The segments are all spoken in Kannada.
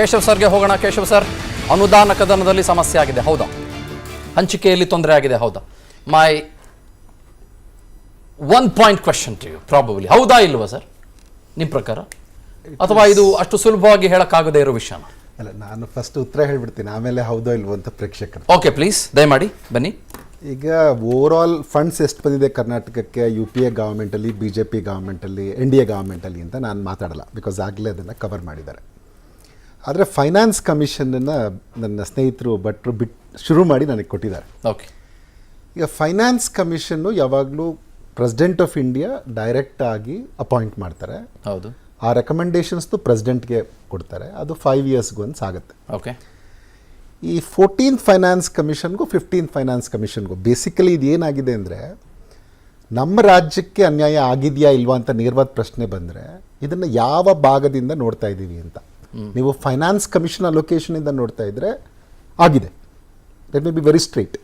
ಕೇಶವ್ ಸರ್ಗೆ ಹೋಗೋಣ. ಕೇಶವ್ ಸರ್ ಅನುದಾನ ಕದನದಲ್ಲಿ ಸಮಸ್ಯೆ ಆಗಿದೆ. ಹೌದಾ? ಹಂಚಿಕೆಯಲ್ಲಿ ತೊಂದರೆ ಆಗಿದೆ. ಹೌದಾ? My one point question to you probably ಹೌದಾ ಇಲ್ವಾ ಸರ್? ನಿಮ್ಮ ಪ್ರಕಾರ? ಅಥವಾ ಇದು ಅಷ್ಟು ಸುಲಭವಾಗಿ ಹೇಳಕ್ಕಾಗದೇ ಇರೋ ವಿಷಯ ಅಲ್ಲ ನಾನು ಫಸ್ಟ್ ಉತ್ತರ ಹೇಳ್ಬಿಡ್ತೀನಿ. ಆಮೇಲೆ ಹೌದೋ ಇಲ್ವೋ ಅಂತ ಪ್ರೇಕ್ಷಕರು. ಓಕೆ ಪ್ಲೀಸ್ ದಯಮಾಡಿ ಬನ್ನಿ. ಈಗ ಓವರ್ ಆಲ್ ಫಂಡ್ಸ್ ಎಷ್ಟು ಬಂದಿದೆ ಕರ್ನಾಟಕಕ್ಕೆ? ಯು ಪಿ ಎ ಗವರ್ಮೆಂಟಲ್ಲಿ ಬಿ ಜೆ ಪಿ ಗವರ್ಮೆಂಟಲ್ಲಿ ಎನ್ ಡಿ ಎ ಗವರ್ಮೆಂಟಲ್ಲಿ ಅಂತ ನಾನು ಮಾತಾಡಲ್ಲ. ಬಿಕಾಸ್ ಆಗಲೇ ಅದನ್ನು ಕವರ್ ಮಾಡಿದ್ದಾರೆ. ಆದರೆ ಫೈನಾನ್ಸ್ ಕಮಿಷನನ್ನು ನನ್ನ ಸ್ನೇಹಿತರು ಭಟ್ರು ಬಿಟ್ ಶುರು ಮಾಡಿ ನನಗೆ ಕೊಟ್ಟಿದ್ದಾರೆ. ಓಕೆ ಈಗ ಫೈನಾನ್ಸ್ ಕಮಿಷನ್ನು ಯಾವಾಗಲೂ ಪ್ರೆಸಿಡೆಂಟ್ ಆಫ್ ಇಂಡಿಯಾ ಡೈರೆಕ್ಟ್ ಆಗಿ ಅಪಾಯಿಂಟ್ ಮಾಡ್ತಾರೆ. ಹೌದು. ಆ ರೆಕಮೆಂಡೇಶನ್ಸ್ದು ಪ್ರೆಸಿಡೆಂಟ್ಗೆ ಕೊಡ್ತಾರೆ. ಅದು ಫೈವ್ ಇಯರ್ಸ್ಗೂ ಒಂದು ಸಾಗುತ್ತೆ ಓಕೆ ಈ ಫೋರ್ಟೀನ್ ಫೈನಾನ್ಸ್ ಕಮಿಷನ್ಗೂ ಫಿಫ್ಟೀನ್ ಫೈನಾನ್ಸ್ ಕಮಿಷನ್ಗೂ ಬೇಸಿಕಲಿ ಇದು ಏನಾಗಿದೆ ಅಂದರೆ ನಮ್ಮ ರಾಜ್ಯಕ್ಕೆ ಅನ್ಯಾಯ ಆಗಿದೆಯಾ ಇಲ್ವಾ ಅಂತ ನೇರವಾದ ಪ್ರಶ್ನೆ ಬಂದರೆ ಇದನ್ನು ಯಾವ ಭಾಗದಿಂದ ನೋಡ್ತಾ ಇದ್ದೀವಿ ಅಂತ. ನೀವು ಫೈನಾನ್ಸ್ ಕಮಿಷನ್ ಅಲೊಕೇಶನಿಂದ ನೋಡ್ತಾ ಇದ್ರೆ ಆಗಿದೆ. Let me be very straight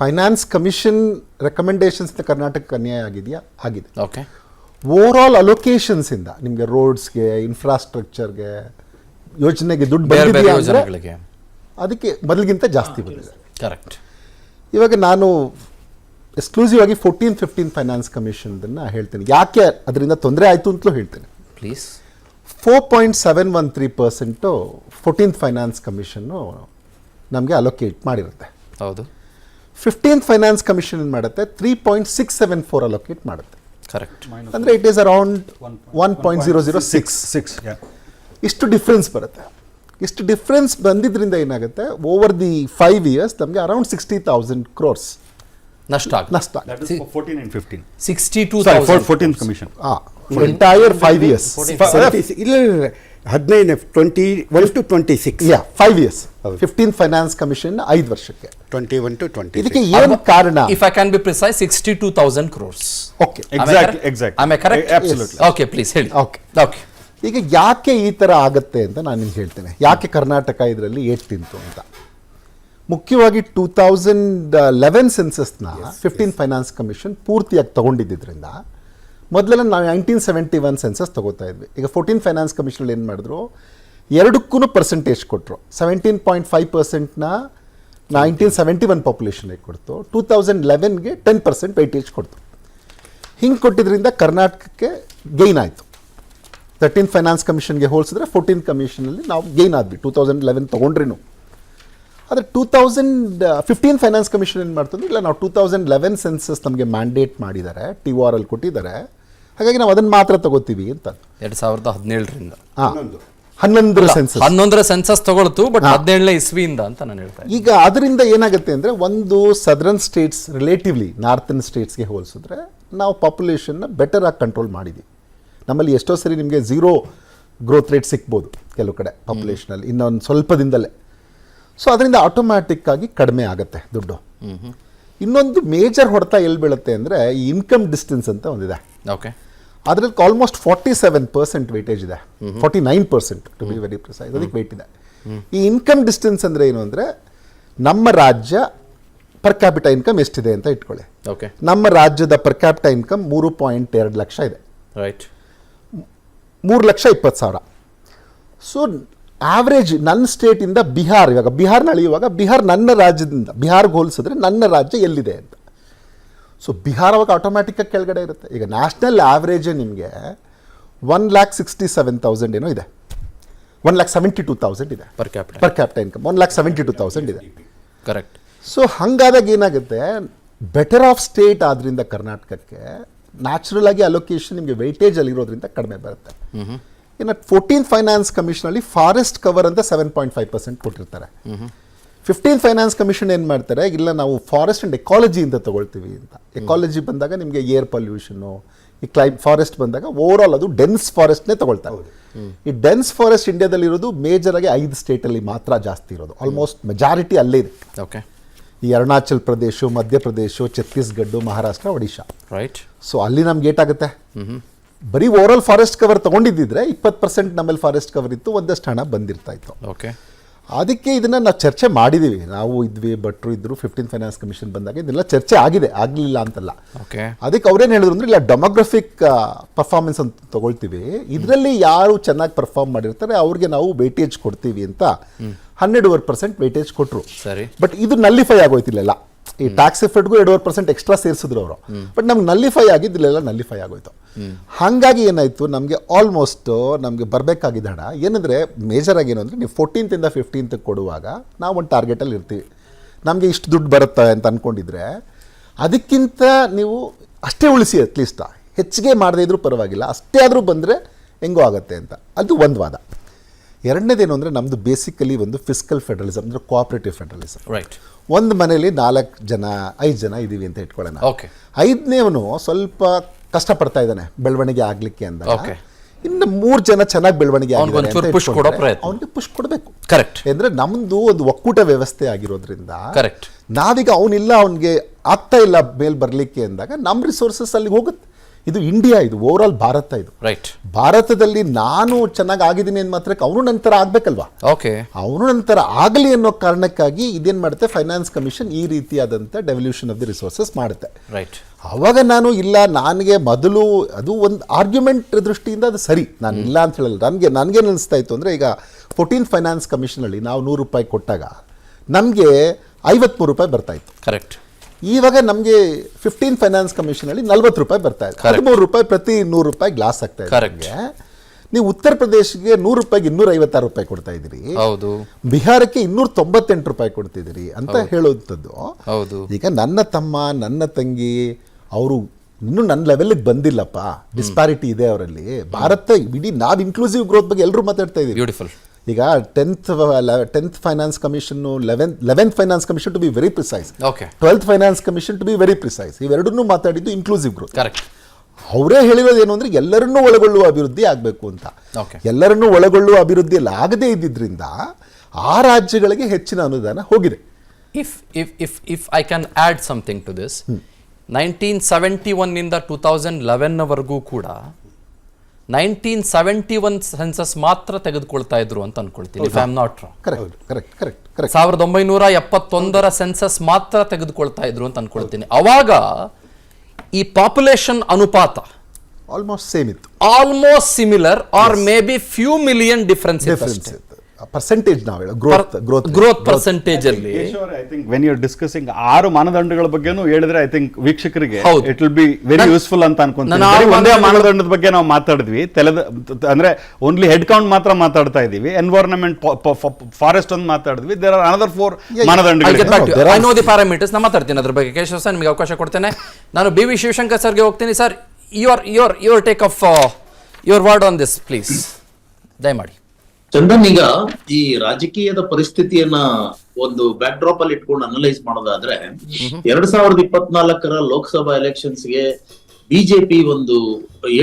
finance commission ರೆಕಮೆಂಡೇಷನ್ಸ್ನ ಕರ್ನಾಟಕಕ್ಕೆ ಅನ್ಯಾಯ ಆಗಿದೆಯಾ? ಆಗಿದೆ. ಓಕೆ ಓವರ್ ಆಲ್ ಅಲೊಕೇಶನ್ಸಿಂದ ನಿಮಗೆ ರೋಡ್ಸ್ಗೆ ಇನ್ಫ್ರಾಸ್ಟ್ರಕ್ಚರ್ಗೆ ಯೋಜನೆಗೆ ದುಡ್ಡು ಬಂದಿದೆ ಬಂದಿದೆಯಾ ಅಂದರೆ ಅದಕ್ಕೆ ಮೊದಲಿಗಿಂತ ಜಾಸ್ತಿ ಬಂದಿದೆ. ಕರೆಕ್ಟ್ ಇವಾಗ ನಾನು ಎಕ್ಸ್ಕ್ಲೂಸಿವ್ ಆಗಿ ಫೋರ್ಟೀನ್ ಫಿಫ್ಟೀನ್ ಫೈನಾನ್ಸ್ ಕಮಿಷನ್ದನ್ನು ಹೇಳ್ತೀನಿ. ಯಾಕೆ ಅದರಿಂದ ತೊಂದರೆ ಆಯಿತು ಅಂತಲೂ ಹೇಳ್ತೇನೆ. Please four point seven one three percent fourteenth finance commission ನಮಗೆ ಅಲೋಕೇಟ್ ಮಾಡಿರುತ್ತೆ. ಹೌದು. ಫಿಫ್ಟೀನ್ತ್ ಫೈನಾನ್ಸ್ ಕಮಿಷನ್ ಏನು ಮಾಡುತ್ತೆ? Three point six seven four allocate ಮಾಡುತ್ತೆ. ಕರೆಕ್ಟ್ ಅಂದರೆ it is around one point zero zero six six ಇಷ್ಟು ಡಿಫ್ರೆನ್ಸ್ ಬರುತ್ತೆ. ಇಷ್ಟು ಡಿಫ್ರೆನ್ಸ್ ಬಂದಿದ್ದರಿಂದ ಏನಾಗುತ್ತೆ? ಓವರ್ ದಿ ಫೈವ್ ಇಯರ್ಸ್ ನಮಗೆ ಅರೌಂಡ್ ಸಿಕ್ಸ್ಟಿ ತೌಸಂಡ್ ಕ್ರೋರ್ಸ್ ನಷ್ಟ ಆಗುತ್ತೆ. ನಷ್ಟ sixty two sorry four fourteen commission entire five years ಇಲ್ಲ ಹದಿನೈದು twenty one two twenty six yeah five years fifteen finance commission ಐದು ವರ್ಷಕ್ಕೆ. ಟ್ವೆಂಟಿ ಒನ್ ಟು ಟ್ವೆಂಟಿ ಇದಕ್ಕೆ ಏನು ಕಾರಣ? If I can be precise sixty two thousand crores okay exact exact I correct okay please ಹೇಳಿ. ಓಕೆ ಓಕೆ ಈಗ ಯಾಕೆ ಈ ಥರ ಆಗುತ್ತೆ ಅಂತ ನಾನು ನಿಮ್ಗೆ ಹೇಳ್ತೇನೆ. ಯಾಕೆ ಕರ್ನಾಟಕ ಇದರಲ್ಲಿ ಏಟ್ ತಿಂತು ಅಂತ? ಮುಖ್ಯವಾಗಿ ಟೂ ತೌಸಂಡ್ ಲೆವೆನ್ ಸೆನ್ಸಸ್ನ ಫಿಫ್ಟೀನ್ ಫೈನಾನ್ಸ್ ಕಮಿಷನ್ ಪೂರ್ತಿಯಾಗಿ ತಗೊಂಡಿದ್ದರಿಂದ ಮೊದಲೆಲ್ಲ ನಾವು ನೈನ್ಟೀನ್ ಸೆವೆಂಟಿ ಒನ್ ಸೆನ್ಸಸ್ ತಗೋತಾ ಇದ್ವಿ. ಈಗ ಫೋರ್ಟೀನ್ ಫೈನಾನ್ಸ್ ಕಮಿಷನ್ ಏನು ಮಾಡಿದ್ರು? ಎರಡಕ್ಕೂ ಪರ್ಸೆಂಟೇಜ್ ಕೊಟ್ಟರು ಸೆವೆಂಟೀನ್ ಪಾಯಿಂಟ್ ಫೈವ್ ಪರ್ಸೆಂಟ್ನ ನೈನ್ಟೀನ್ ಸೆವೆಂಟಿ ಒನ್ ಪಾಪ್ಯುಲೇಷನ್ಗೆ ಕೊಡ್ತು. ಟೂ ತೌಸಂಡ್ ಲೆವೆನ್ಗೆ ಟೆನ್ ಪರ್ಸೆಂಟ್ ವೈಟೇಜ್ ಕೊಡ್ತು. ಹಿಂಗೆ ಕೊಟ್ಟಿದ್ರಿಂದ ಕರ್ನಾಟಕಕ್ಕೆ ಗೈನ್ ಆಯಿತು. ತರ್ಟೀನ್ ಫೈನಾನ್ಸ್ ಕಮಿಷನ್ಗೆ ಹೋಲಿಸಿದ್ರೆ ಫೋರ್ಟೀನ್ ಕಮಿಷನಲ್ಲಿ ನಾವು ಗೈನ್ ಆದ್ವಿ. ಟೂ ತೌಸಂಡ್ ಲೆವೆನ್ ತೊಗೊಂಡ್ರೇನು. ಆದರೆ two thousand fifteen finance commission ಏನು ಮಾಡ್ತಂದ್ರೆ? ಇಲ್ಲ, ನಾವು ಟೂ ತೌಸಂಡ್ ಲೆವೆನ್ ಸೆನ್ಸಸ್ ನಮಗೆ ಮ್ಯಾಂಡೇಟ್ ಮಾಡಿದ್ದಾರೆ ಟಿ ಆರ್ ಅಲ್ಲಿ ಕೊಟ್ಟಿದ್ದಾರೆ. ಹಾಗಾಗಿ ನಾವು ಅದನ್ನು ಮಾತ್ರ ತಗೋತೀವಿ ಅಂತ. ಎರಡು ಸಾವಿರದ ಹದಿನೇಳರಿಂದ. ಹಾಂ. ಹನ್ನೊಂದರ ಸೆನ್ಸಸ್ ಹನ್ನೊಂದರ ಸೆನ್ಸಸ್ ತಗೊಳ್ತು ಬಟ್ ಹದಿನೇಳನೇ ಇಸ್ವಿಯಿಂದ ಅಂತ ನಾನು ಹೇಳ್ತಾ ಈಗ ಅದರಿಂದ ಏನಾಗುತ್ತೆ ಅಂದರೆ ಒಂದು ಸದರ್ನ್ ಸ್ಟೇಟ್ಸ್ ರಿಲೇಟಿವ್ಲಿ ನಾರ್ತನ್ ಸ್ಟೇಟ್ಸ್ಗೆ ಹೋಲಿಸಿದ್ರೆ ನಾವು ಪಾಪ್ಯುಲೇಷನ್ನ ಬೆಟರ್ ಆಗಿ ಕಂಟ್ರೋಲ್ ಮಾಡಿದ್ವಿ. ನಮ್ಮಲ್ಲಿ ಎಷ್ಟೋ ಸರಿ ನಿಮಗೆ ಝೀರೋ ಗ್ರೋತ್ ರೇಟ್ ಸಿಗ್ಬೋದು ಕೆಲವು ಕಡೆ ಪಾಪ್ಯುಲೇಷನಲ್ಲಿ ಇನ್ನೊಂದು ಸ್ವಲ್ಪ ದಿನದಲ್ಲೇ ಸೊ ಅದರಿಂದ ಆಟೋಮ್ಯಾಟಿಕ್ ಆಗಿ ಕಡಿಮೆ ಆಗುತ್ತೆ ದುಡ್ಡು. ಇನ್ನೊಂದು ಮೇಜರ್ ಹೊಡೆತ ಎಲ್ಲಿ ಬೀಳುತ್ತೆ ಅಂದರೆ ಈ ಇನ್ಕಮ್ ಡಿಸ್ಟೆನ್ಸ್ ಅಂತ ಒಂದಿದೆ. ಓಕೆ ಅದ್ರಲ್ಲಿ almost forty seven percent weightage ಇದೆ. Forty nine percent to be very precise ಅದಕ್ಕೆ ವೇಟ್ ಇದೆ. ಈ ಇನ್ಕಮ್ ಡಿಸ್ಟೆನ್ಸ್ ಅಂದರೆ ಏನು ಅಂದರೆ ನಮ್ಮ ರಾಜ್ಯ ಪರ್ ಕ್ಯಾಪಿಟ ಇನ್ಕಮ್ ಎಷ್ಟಿದೆ ಅಂತ ಇಟ್ಕೊಳ್ಳಿ. ಓಕೆ ನಮ್ಮ ರಾಜ್ಯದ ಪರ್ ಕ್ಯಾಪಿಟ ಇನ್ಕಮ್ ಮೂರು ಪಾಯಿಂಟ್ ಎರಡು ಲಕ್ಷ ಇದೆ. ರೈಟ್ ಮೂರು ಲಕ್ಷ ಇಪ್ಪತ್ತು ಸಾವಿರ. ಸೊ ಆವ್ರೇಜ್ ನನ್ನ ಸ್ಟೇಟಿಂದ ಬಿಹಾರ್ ಇವಾಗ ಬಿಹಾರ್ನ ಅಳಿಯುವಾಗ ಬಿಹಾರ್ ನನ್ನ ರಾಜ್ಯದಿಂದ ಬಿಹಾರ್ಗೆ ಹೋಲಿಸಿದ್ರೆ ನನ್ನ ರಾಜ್ಯ ಎಲ್ಲಿದೆ ಅಂತ. ಸೊ ಬಿಹಾರ್ ಅವಾಗ ಆಟೋಮ್ಯಾಟಿಕ್ಕಾಗಿ ಕೆಳಗಡೆ ಇರುತ್ತೆ. ಈಗ ನ್ಯಾಷನಲ್ ಆವ್ರೇಜ್ ನಿಮಗೆ one lakh sixty seven thousand ಏನೋ ಇದೆ. One lakh seventy two thousand ಇದೆ. Per capital per capita income one lakh seventy two thousand ಇದೆ. ಕರೆಕ್ಟ್ ಸೊ ಹಂಗಾದಾಗ ಏನಾಗುತ್ತೆ? ಬೆಟರ್ ಆಫ್ ಸ್ಟೇಟ್ ಆದ್ರಿಂದ ಕರ್ನಾಟಕಕ್ಕೆ ನ್ಯಾಚುರಲ್ ಆಗಿ ಅಲೊಕೇಶನ್ ನಿಮಗೆ ವೆಯ್ಟೇಜ್ ಅಲ್ಲಿ ಇರೋದ್ರಿಂದ ಕಡಿಮೆ ಬರುತ್ತೆ. ಇನ್ನು ಫೋರ್ಟೀನ್ ಫೈನಾನ್ಸ್ ಕಮಿಷನಲ್ಲಿ ಫಾರೆಸ್ಟ್ ಕವರ್ ಅಂತ ಸೆವೆನ್ ಪಾಯಿಂಟ್ ಫೈವ್ ಪರ್ಸೆಂಟ್ ಕೊಟ್ಟಿರ್ತಾರೆ. ಫಿಫ್ಟೀನ್ ಫೈನಾನ್ಸ್ ಕಮಿಷನ್ ಏನು ಮಾಡ್ತಾರೆ? ಇಲ್ಲ ನಾವು ಫಾರೆಸ್ಟ್ ಆ್ಯಂಡ್ ಎಕಾಲಜಿ ಅಂತ ತಗೊಳ್ತೀವಿ ಅಂತ. ಎಕಾಲಜಿ ಬಂದಾಗ ನಿಮಗೆ ಏರ್ ಪೊಲ್ಯೂಷನ್ನು ಈ ಕ್ಲೈಮ್ ಫಾರೆಸ್ಟ್ ಬಂದಾಗ ಓವರ್ ಆಲ್ ಅದು ಡೆನ್ಸ್ ಫಾರೆಸ್ಟ್ನೇ ತಗೊಳ್ತಾರೆ. ಈ ಡೆನ್ಸ್ ಫಾರೆಸ್ಟ್ ಇಂಡಿಯಾದಲ್ಲಿರೋದು ಮೇಜರ್ ಆಗಿ ಐದು ಸ್ಟೇಟಲ್ಲಿ ಮಾತ್ರ ಜಾಸ್ತಿ ಇರೋದು. ಆಲ್ಮೋಸ್ಟ್ ಮೆಜಾರಿಟಿ ಅಲ್ಲೇ ಇದೆ. ಓಕೆ ಈ ಅರುಣಾಚಲ್ ಪ್ರದೇಶ ಮಧ್ಯಪ್ರದೇಶ ಛತ್ತೀಸ್ಗಢ ಮಹಾರಾಷ್ಟ್ರ ಒಡಿಶಾ. ರೈಟ್ ಸೊ ಅಲ್ಲಿ ನಮ್ಗೆ ಏಟಾಗುತ್ತೆ ಬರೀ ಓವರಾಲ್ ಫಾರೆಸ್ಟ್ ಕವರ್ ತಗೊಂಡಿದ್ದಿದ್ರೆ ಇಪ್ಪತ್ತು ಪರ್ಸೆಂಟ್ ನಮ್ಮಲ್ಲಿ ಫಾರೆಸ್ಟ್ ಕವರ್ ಇತ್ತು ಒಂದಷ್ಟು ಹಣ ಬಂದಿರ್ತಾ ಇತ್ತು. ಓಕೆ ಅದಕ್ಕೆ ಇದನ್ನು ನಾವು ಚರ್ಚೆ ಮಾಡಿದ್ದೀವಿ ನಾವು ಇದ್ವಿ ಭಟ್ರು ಇದ್ದರು ಫಿಫ್ಟೀನ್ ಫೈನಾನ್ಸ್ ಕಮಿಷನ್ ಬಂದಾಗ ಇದೆಲ್ಲ ಚರ್ಚೆ ಆಗಿದೆ. ಆಗಲಿಲ್ಲ ಅಂತಲ್ಲ. ಓಕೆ ಅದಕ್ಕೆ ಅವ್ರೇನು ಹೇಳಿದ್ರು ಅಂದ್ರೆ ಇಲ್ಲ ಡೆಮೋಗ್ರಫಿಕ್ ಪರ್ಫಾರ್ಮೆನ್ಸ್ ಅಂತ ತೊಗೊಳ್ತೀವಿ. ಇದರಲ್ಲಿ ಯಾರು ಚೆನ್ನಾಗಿ ಪರ್ಫಾರ್ಮ್ ಮಾಡಿರ್ತಾರೆ ಅವ್ರಿಗೆ ನಾವು ವೇಟೇಜ್ ಕೊಡ್ತೀವಿ ಅಂತ ಹನ್ನೆರಡುವರೆ ಪರ್ಸೆಂಟ್ ವೇಟೇಜ್ ಕೊಟ್ಟರು ಸರಿ. ಬಟ್ ಇದು ನಲ್ಲಿಫೈ ಆಗೋಯ್ತಿಲ್ಲ ಈ ಟ್ಯಾಕ್ಸ್ ಎಫೆಕ್ಟ್ಗೂ ಎರಡೂವರೆ ಪರ್ಸೆಂಟ್ ಎಕ್ಸ್ಟ್ರಾ ಸೇರಿಸಿದ್ರು ಅವರು. ಬಟ್ ನಮ್ಗೆ ನಲ್ಲಿಫೈ ಆಗಿದ್ದಿಲ್ಲೆಲ್ಲ ನಲ್ಲಿಫೈ ಆಗೋಯ್ತು. ಹಾಗಾಗಿ ಏನಾಯ್ತು ನಮಗೆ ಆಲ್ಮೋಸ್ಟ್ ನಮಗೆ ಬರಬೇಕಾಗಿದ್ದ ಹಣ ಏನಂದರೆ ಮೇಜರ್ ಆಗಿ ಏನು ಅಂದರೆ ನೀವು ಫೋರ್ಟೀನ್ತಿಂದ ಫಿಫ್ಟೀನ್ತ್ ಕೊಡುವಾಗ ನಾವು ಒಂದು ಟಾರ್ಗೆಟಲ್ಲಿ ಇರ್ತೀವಿ. ನಮಗೆ ಇಷ್ಟು ದುಡ್ಡು ಬರುತ್ತೆ ಅಂತ ಅಂದ್ಕೊಂಡಿದ್ರೆ ಅದಕ್ಕಿಂತ ನೀವು ಅಷ್ಟೇ ಉಳಿಸಿ ಅಟ್ಲೀಸ್ಟ್ ಹೆಚ್ಚಿಗೆ ಮಾಡದೇ ಇದ್ರೂ ಪರವಾಗಿಲ್ಲ ಅಷ್ಟೇ ಆದರೂ ಬಂದರೆ ಹೆಂಗೋ ಆಗುತ್ತೆ ಅಂತ. ಅದು ಒಂದು ವಾದ. ಎರಡನೇದೇನು ಅಂದರೆ ನಮ್ಮದು ಬೇಸಿಕಲಿ ಒಂದು ಫಿಸಿಕಲ್ ಫೆಡರಲಿಸಮ್ ಅಂದರೆ ಕೋಆಪರೇಟಿವ್ ಫೆಡರಲಿಸಮ್ ರೈಟ್ ಒಂದು ಮನೇಲಿ ನಾಲ್ಕು ಜನ ಐದು ಜನ ಇದ್ದೀವಿ ಅಂತ ಇಟ್ಕೊಳ್ಳೋಣ. ಓಕೆ ಐದನೇವನು ಸ್ವಲ್ಪ ಕಷ್ಟಪಡ್ತಾ ಇದ್ದಾನೆ ಬೆಳವಣಿಗೆ ಆಗಲಿಕ್ಕೆ ಅಂತ. ಓಕೆ ಇನ್ನು ಮೂರು ಜನ ಚೆನ್ನಾಗಿ ಬೆಳವಣಿಗೆ ಅವ್ನಿಗೆ ಪುಷ್ ಕೊಡಬೇಕು. ಕರೆಕ್ಟ್ ಅಂದ್ರೆ ನಮ್ದು ಒಂದು ಒಕ್ಕೂಟ ವ್ಯವಸ್ಥೆ ಆಗಿರೋದ್ರಿಂದ ಕರೆಕ್ಟ್ ನಾವೀಗ ಅವನಿಲ್ಲ ಅವನಿಗೆ ಆಗ್ತಾ ಇಲ್ಲ ಮೇಲ್ ಬರಲಿಕ್ಕೆ ಅಂದಾಗ ನಮ್ಮ ರಿಸೋರ್ಸಸ್ ಅಲ್ಲಿಗೆ ಹೋಗುತ್ತೆ. ಇದು ಇಂಡಿಯಾ ಇದು ಓವರ್ ಆಲ್ ಭಾರತ ಇದು. ರೈಟ್ ಭಾರತದಲ್ಲಿ ನಾನು ಚೆನ್ನಾಗಿ ಆಗಿದ್ದೀನಿ ಅಂತ ಮಾತ್ರಕ್ಕೆ ಅವನು ನಂತರ ಆಗ್ಬೇಕಲ್ವಾ? ಓಕೆ ಅವನು ನಂತರ ಆಗಲಿ ಅನ್ನೋ ಕಾರಣಕ್ಕಾಗಿ ಇದೇನು ಮಾಡುತ್ತೆ? ಫೈನಾನ್ಸ್ ಕಮಿಷನ್ ಈ ರೀತಿಯಾದಂಥ ಡೆವಲ್ಯೂಷನ್ ಆಫ್ ದಿ ರಿಸೋರ್ಸಸ್ ಮಾಡುತ್ತೆ. ರೈಟ್ ಅವಾಗ ನಾನು ಇಲ್ಲ ನನಗೆ ಮೊದಲು ಅದು ಒಂದು ಆರ್ಗ್ಯುಮೆಂಟ್ ದೃಷ್ಟಿಯಿಂದ ಅದು ಸರಿ. ನಾನು ಇಲ್ಲ ಅಂತ ಹೇಳಲ್ಲ. ನನಗೆ ನನಗೇನು ಅನಿಸ್ತಾ ಇತ್ತು ಅಂದರೆ ಈಗ ಫೋರ್ಟೀನ್ ಫೈನಾನ್ಸ್ ಕಮಿಷನಲ್ಲಿ ನಾವು ನೂರು ರೂಪಾಯಿ ಕೊಟ್ಟಾಗ ನಮಗೆ ಐವತ್ಮೂರು ರೂಪಾಯಿ ಬರ್ತಾಯಿತ್ತು ಕರೆಕ್ಟ್ ಇವಾಗ ನಮಗೆ ಫಿಫ್ಟೀನ್ ಫೈನಾನ್ಸ್ ಕಮಿಷನ್ ಅಲ್ಲಿ ನಲ್ವತ್ತು ರೂಪಾಯಿ ಬರ್ತಾ ಇದೆ. ಹದಿಮೂರು ರೂಪಾಯಿ ಪ್ರತಿ ನೂರು ರೂಪಾಯಿ ಗ್ಲಾಸ್ ಆಗ್ತಾ ಇದೆ. ನೀವು ಉತ್ತರ ಪ್ರದೇಶಕ್ಕೆ ನೂರು ರೂಪಾಯಿಗೆ ಇನ್ನೂರ ಐವತ್ತಾರು ರೂಪಾಯಿ ಕೊಡ್ತಾ ಇದ್ದೀರಿ. ಹೌದು. ಬಿಹಾರಕ್ಕೆ ಇನ್ನೂರ ತೊಂಬತ್ತೆಂಟು ರೂಪಾಯಿ ಕೊಡ್ತಿದ್ದೀರಿ ಅಂತ ಹೇಳುವಂಥದ್ದು. ಹೌದು. ಈಗ ನನ್ನ ತಮ್ಮ ನನ್ನ ತಂಗಿ ಅವರು ಇನ್ನೂ ನನ್ನ ಲೆವೆಲ್ಗೆ ಬಂದಿಲ್ಲಪ್ಪ. ಡಿಸ್ಪಾರಿಟಿ ಇದೆ ಅವರಲ್ಲಿ. ಭಾರತ ಇಡೀ ನಾವು ಇನ್ಕ್ಲೂಸಿವ್ ಗ್ರೋತ್ ಬಗ್ಗೆ ಎಲ್ಲರೂ ಮಾತಾಡ್ತಾ ಇದ್ದೀವಿ ಬ್ಯೂಟಿಫುಲ್ ಈಗ tenth tenth finance commission eleven eleventh finance commission to be very precise okay twelfth finance commission to be very precise ಇವೆರಡನ್ನೂ ಮಾತಾಡಿದ್ದು ಇನ್ಕ್ಲೂಸಿವ್ ಗ್ರೋತ್ ಕರೆಕ್ಟ್ ಅವರೇ ಹೇಳಿರೋದು ಏನು ಅಂದ್ರೆ ಎಲ್ಲರನ್ನೂ ಒಳಗೊಳ್ಳುವ ಅಭಿವೃದ್ಧಿ ಆಗಬೇಕು ಅಂತ. ಎಲ್ಲರನ್ನೂ ಒಳಗೊಳ್ಳುವ ಅಭಿವೃದ್ಧಿಯಲ್ಲಿ ಆಗದೇ ಇದ್ದಿದ್ರಿಂದ ಆ ರಾಜ್ಯಗಳಿಗೆ ಹೆಚ್ಚಿನ ಅನುದಾನ ಹೋಗಿದೆ. If if if if I can add something to this nineteen seventy ಒನ್ನಿಂದ two thousand ಲೆವೆನ್ವರೆಗೂ ಕೂಡ ನೈನ್ಟೀನ್ ಸೆವೆಂಟಿ ಒನ್ ಸೆನ್ಸಸ್ ಮಾತ್ರ ತೆಗೆದುಕೊಳ್ತಾ ಇದ್ರು ಅಂತ ಅನ್ಕೊಳ್ತೀನಿ if I am not wrong correct correct correct correct ಸಾವಿರದ ಒಂಬೈನೂರ ಎಪ್ಪತ್ತೊಂದರ ಸೆನ್ಸಸ್ ಮಾತ್ರ ತೆಗೆದುಕೊಳ್ತಾ ಇದ್ರು ಅಂತ ಅನ್ಕೊಳ್ತೀನಿ. ಅವಾಗ ಈ ಪಾಪ್ಯುಲೇಷನ್ ಅನುಪಾತ ಆಲ್ಮೋಸ್ಟ್ ಸೇಮ್ ಇತ್ತು. Almost similar or may be few million difference difference ಇತ್ತು. ಪರ್ಸೆಂಟೇಜ್ ನಾವು ಹೇಳೋ ಗ್ರೋತ್ ಗ್ರೋತ್ ಗ್ರೋತ್ ಪರ್ಸೆಂಟೇಜ್ ಅಲ್ಲಿ I think when you discussing ಆರು ಮಾನದಂಡಗಳ ಬಗ್ಗೆನೂ ಹೇಳಿದ್ರೆ ಐ ಥಿಂಕ್ ವೀಕ್ಷಕರಿಗೆ ಹೌದು. It will be very useful ಅಂತ ಅನ್ಕೊಂತೀನಿ. ಒಂದೇ ಮಾನದಂಡದ ಬಗ್ಗೆ ನಾವು ಮಾತಾಡಿದ್ವಿ. ತಲೆದ ಅಂದ್ರೆ ಓನ್ಲಿ ಹೆಡ್ ಕೌಂಟ್ ಮಾತ್ರ ಮಾತಾಡ್ತಾ ಇದೀವಿ ಎನ್ವೈರನ್ಮೆಂಟ್ ಫಾರೆಸ್ಟ್ ಒಂದು ಮಾತಾಡಿದ್ವಿ. There are another four. ಮಾನದಂಡಗಳು ಐ ನೋ ದಿ ಪ್ಯಾರಾಮೀಟರ್ಸ್ ನಾನು ಮಾತಾಡ್ತೀನಿ ಅದ್ರ ಬಗ್ಗೆ. ಕೇಶವ ಸರ್ ನಿಮಗೆ ಅವಕಾಶ ಕೊಡ್ತೇನೆ. ನಾನು ಬಿ ವಿ ಶಿವಶಂಕರ್ ಸರ್ಗೆ ಹೋಗ್ತೀನಿ. Sir your your your take of your word on this please ದಯಮಾಡಿ. ಚಂದನ್ ಈಗ ಈ ರಾಜಕೀಯದ ಪರಿಸ್ಥಿತಿಯನ್ನ ಒಂದು ಬ್ಯಾಕ್ ಡ್ರಾಪ್ ಅಲ್ಲಿ ಇಟ್ಕೊಂಡು ಅನಲೈಸ್ ಮಾಡೋದಾದ್ರೆ ಎರಡ್ ಸಾವಿರದ ಇಪ್ಪತ್ನಾಲ್ಕರ ಲೋಕಸಭಾ ಎಲೆಕ್ಷನ್ಸ್ಗೆ ಬಿಜೆಪಿ ಒಂದು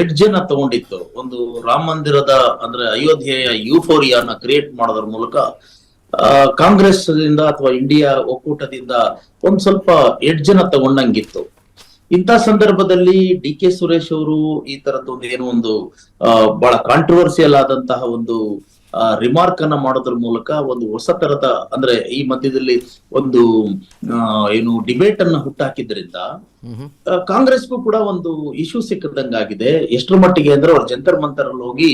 ಎಡ್ಜ್ ಅನ್ನ ತಗೊಂಡಿತ್ತು. ಒಂದು ರಾಮ ಮಂದಿರದ ಅಂದ್ರೆ ಅಯೋಧ್ಯೆಯ ಯೂಫೋರಿಯಾನ ಕ್ರಿಯೇಟ್ ಮಾಡೋದ್ರ ಮೂಲಕ ಕಾಂಗ್ರೆಸ್ ದಿಂದ ಅಥವಾ ಇಂಡಿಯಾ ಒಕ್ಕೂಟದಿಂದ ಒಂದ್ ಸ್ವಲ್ಪ ಎಡ್ಜ್ ಅನ್ನ ತಗೊಂಡಂಗಿತ್ತು. ಇಂಥ ಸಂದರ್ಭದಲ್ಲಿ ಡಿ ಕೆ ಸುರೇಶ್ ಅವರು ಈ ತರದ್ದು ಒಂದು ಏನೋ ಒಂದು ಬಹಳ ಕಾಂಟ್ರವರ್ಸಿಯಲ್ ಆದಂತಹ ಒಂದು ರಿಮಾರ್ಕ್ ಅನ್ನ ಮಾಡೋದ್ರ ಮೂಲಕ ಒಂದು ಹೊಸ ತರದ ಅಂದ್ರೆ ಈ ಮಧ್ಯದಲ್ಲಿ ಒಂದು ಏನು ಡಿಬೇಟ್ ಅನ್ನ ಹುಟ್ಟಾಕಿದ್ರಿಂದ ಕಾಂಗ್ರೆಸ್ಗೂ ಕೂಡ ಒಂದು ಇಶ್ಯೂ ಸಿಕ್ಕದಂಗಾಗಿದೆ. ಎಷ್ಟರ ಮಟ್ಟಿಗೆ ಅಂದ್ರೆ ಅವ್ರ ಜಂತರ್ ಮಂತರಲ್ಲಿ ಹೋಗಿ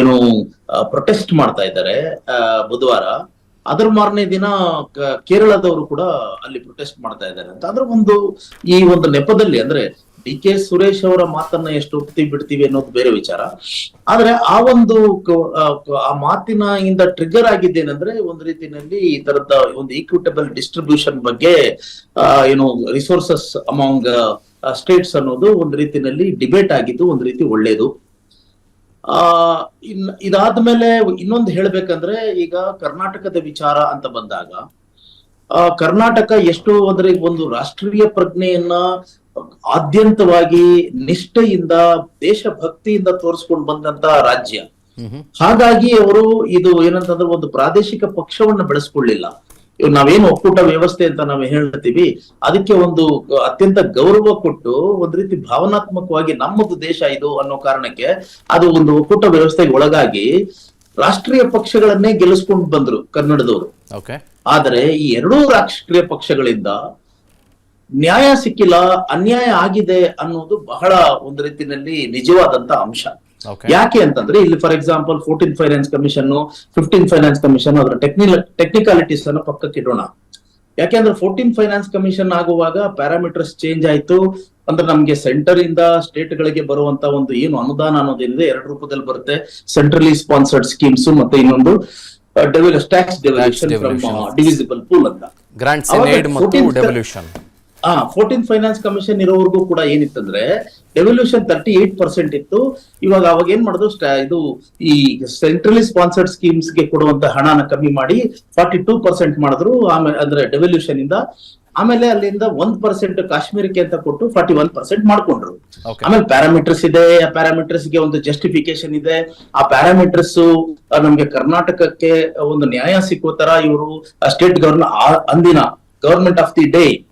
ಏನು ಪ್ರೊಟೆಸ್ಟ್ ಮಾಡ್ತಾ ಇದ್ದಾರೆ ಬುಧವಾರ. ಅದರ ಮಾರನೇ ದಿನ ಕೇರಳದವರು ಕೂಡ ಅಲ್ಲಿ ಪ್ರೊಟೆಸ್ಟ್ ಮಾಡ್ತಾ ಇದ್ದಾರೆ ಅಂತ. ಅದ್ರ ಒಂದು ಈ ಒಂದು ನೆಪದಲ್ಲಿ ಅಂದ್ರೆ ಡಿ ಕೆ ಸುರೇಶ್ ಅವರ ಮಾತನ್ನ ಎಷ್ಟು ಒಪ್ತಿ ಬಿಡ್ತೀವಿ ಅನ್ನೋದು ಬೇರೆ ವಿಚಾರ. ಆದ್ರೆ ಆ ಒಂದು ಆ ಮಾತಿನ ಇಂದ ಟ್ರಿಗರ್ ಆಗಿದ್ದೇನೆಂದ್ರೆ ಒಂದು ರೀತಿಯಲ್ಲಿ ಈ ತರದ ಒಂದು ಈಕ್ವಿಟಬಲ್ ಡಿಸ್ಟ್ರಿಬ್ಯೂಷನ್ ಬಗ್ಗೆ ಏನು ರಿಸೋರ್ಸಸ್ ಅಮಾಂಗ್ ಸ್ಟೇಟ್ಸ್ ಅನ್ನೋದು ಒಂದು ರೀತಿಯಲ್ಲಿ ಡಿಬೇಟ್ ಆಗಿದ್ದು ಒಂದು ರೀತಿ ಒಳ್ಳೇದು. ಆ, ಇನ್, ಇದಾದ್ಮೇಲೆ ಇನ್ನೊಂದು ಹೇಳ್ಬೇಕಂದ್ರೆ ಈಗ ಕರ್ನಾಟಕದ ವಿಚಾರ ಅಂತ ಬಂದಾಗ ಕರ್ನಾಟಕ ಎಷ್ಟು ಅಂದ್ರೆ ಒಂದು ರಾಷ್ಟ್ರೀಯ ಪ್ರಜ್ಞೆಯನ್ನ ಆದ್ಯಂತವಾಗಿ ನಿಷ್ಠೆಯಿಂದ ದೇಶಭಕ್ತಿಯಿಂದ ತೋರಿಸ್ಕೊಂಡು ಬಂದಂತ ರಾಜ್ಯ. ಹಾಗಾಗಿ ಅವರು ಇದು ಏನಂತಂದ್ರೆ ಒಂದು ಪ್ರಾದೇಶಿಕ ಪಕ್ಷವನ್ನ ಬೆಳೆಸ್ಕೊಳ್ಳಿಲ್ಲ. ಇವ್ ನಾವೇನು ಒಕ್ಕೂಟ ವ್ಯವಸ್ಥೆ ಅಂತ ನಾವು ಹೇಳ್ತೀವಿ. ಅದಕ್ಕೆ ಒಂದು ಅತ್ಯಂತ ಗೌರವ ಕೊಟ್ಟು ಒಂದ್ ರೀತಿ ಭಾವನಾತ್ಮಕವಾಗಿ ನಮ್ಮದು ದೇಶ ಇದು ಅನ್ನೋ ಕಾರಣಕ್ಕೆ ಅದು ಒಂದು ಒಕ್ಕೂಟ ವ್ಯವಸ್ಥೆಗೆ ಒಳಗಾಗಿ ರಾಷ್ಟ್ರೀಯ ಪಕ್ಷಗಳನ್ನೇ ಗೆಲ್ಲಿಸ್ಕೊಂಡು ಬಂದ್ರು ಕನ್ನಡದವರು. ಆದರೆ ಈ ಎರಡೂ ರಾಷ್ಟ್ರೀಯ ಪಕ್ಷಗಳಿಂದ ನ್ಯಾಯ ಸಿಕ್ಕಿಲ್ಲ ಅನ್ಯಾಯ ಆಗಿದೆ ಅನ್ನೋದು ಬಹಳ ಒಂದು ರೀತಿಯಲ್ಲಿ ನಿಜವಾದಂತ ಅಂಶ. ಯಾಕೆ ಅಂತಂದ್ರೆ ಇಲ್ಲಿ for example fourteen finance commission fifteen finance commission ಅದರ ಟೆಕ್ನಿಲ್ ಟೆಕ್ನಿಕಾಲಿಟೀಸ್ ಅನ್ನು ಪಕ್ಕಕ್ಕೆ ಇಡೋಣ. ಯಾಕೆಂದ್ರೆ ಫೋರ್ಟೀನ್ ಫೈನಾನ್ಸ್ ಕಮಿಷನ್ ಆಗುವಾಗ ಪ್ಯಾರಾಮೀಟರ್ಸ್ ಚೇಂಜ್ ಆಯ್ತು. ಅಂದ್ರೆ ನಮ್ಗೆ ಸೆಂಟರ್ ಇಂದ ಸ್ಟೇಟ್ ಗಳಿಗೆ ಬರುವಂತ ಒಂದು ಏನು ಅನುದಾನ ಅನ್ನೋದೇನಿದೆ ಎರಡು ರೂಪದಲ್ಲಿ ಬರುತ್ತೆ. ಸೆಂಟ್ರಲಿ ಸ್ಪಾನ್ಸರ್ಡ್ ಸ್ಕೀಮ್ಸ್ ಮತ್ತೆ ಇನ್ನೊಂದು ಟ್ಯಾಕ್ಸ್ ಡೆವಲ್ಯೂಷನ್. ಡಿವಿಸಿಬಲ್ ಪೂಲ್ ಅಂತ. ಗ್ರಾಂಟ್ಸ್ ಅವಾಗ ಏಡ್ ಮತ್ತು 14th ಡೆವಲ್ಯೂಷನ್ ಆ ಫೋರ್ಟೀನ್ ಫೈನಾನ್ಸ್ ಕಮಿಷನ್ ಇರೋವರೆಗೂ ಕೂಡ ಏನಿತ್ತಂದ್ರೆ ರೆವಲ್ಯೂಷನ್ ತರ್ಟಿ ಏಟ್ ಪರ್ಸೆಂಟ್ ಇತ್ತು. ಇವಾಗ ಅವಾಗ ಏನ್ ಮಾಡಿದ್ರು ಸ್ಟ- ಇದು ಈ ಸೆಂಟ್ರಲಿ ಸ್ಪಾನ್ಸರ್ಡ್ ಸ್ಕೀಮ್ಸ್ಗೆ ಕೊಡುವಂತ ಹಣನ ಕಮ್ಮಿ ಮಾಡಿ ಫಾರ್ಟಿ ಟೂ ಪರ್ಸೆಂಟ್ ಮಾಡಿದ್ರು. ಆಮೇಲೆ ಅಂದ್ರೆ ಡೆವಲ್ಯೂಷನ್ ಇಂದ. ಆಮೇಲೆ ಅಲ್ಲಿಂದ ಒಂದ್ ಪರ್ಸೆಂಟ್ ಕಾಶ್ಮೀರಕ್ಕೆ ಅಂತ ಕೊಟ್ಟು ಫಾರ್ಟಿ ಒನ್ ಪರ್ಸೆಂಟ್ ಮಾಡ್ಕೊಂಡ್ರು ಆಮೇಲೆ ಪ್ಯಾರಾಮೀಟರ್ಸ್ ಇದೆ. ಆ ಪ್ಯಾರಾಮೀಟರ್ಸ್ಗೆ ಒಂದು ಜಸ್ಟಿಫಿಕೇಶನ್ ಇದೆ. ಆ ಪ್ಯಾರಾಮೀಟರ್ಸ್ ನಮ್ಗೆ ಕರ್ನಾಟಕಕ್ಕೆ ಒಂದು ನ್ಯಾಯ ಸಿಕ್ಕೋ ತರ ಇವರು ಸ್ಟೇಟ್ ಗವರ್ನ ಅಂದಿನ ಗವರ್ಮೆಂಟ್ ಆಫ್ ದಿ ಡೇ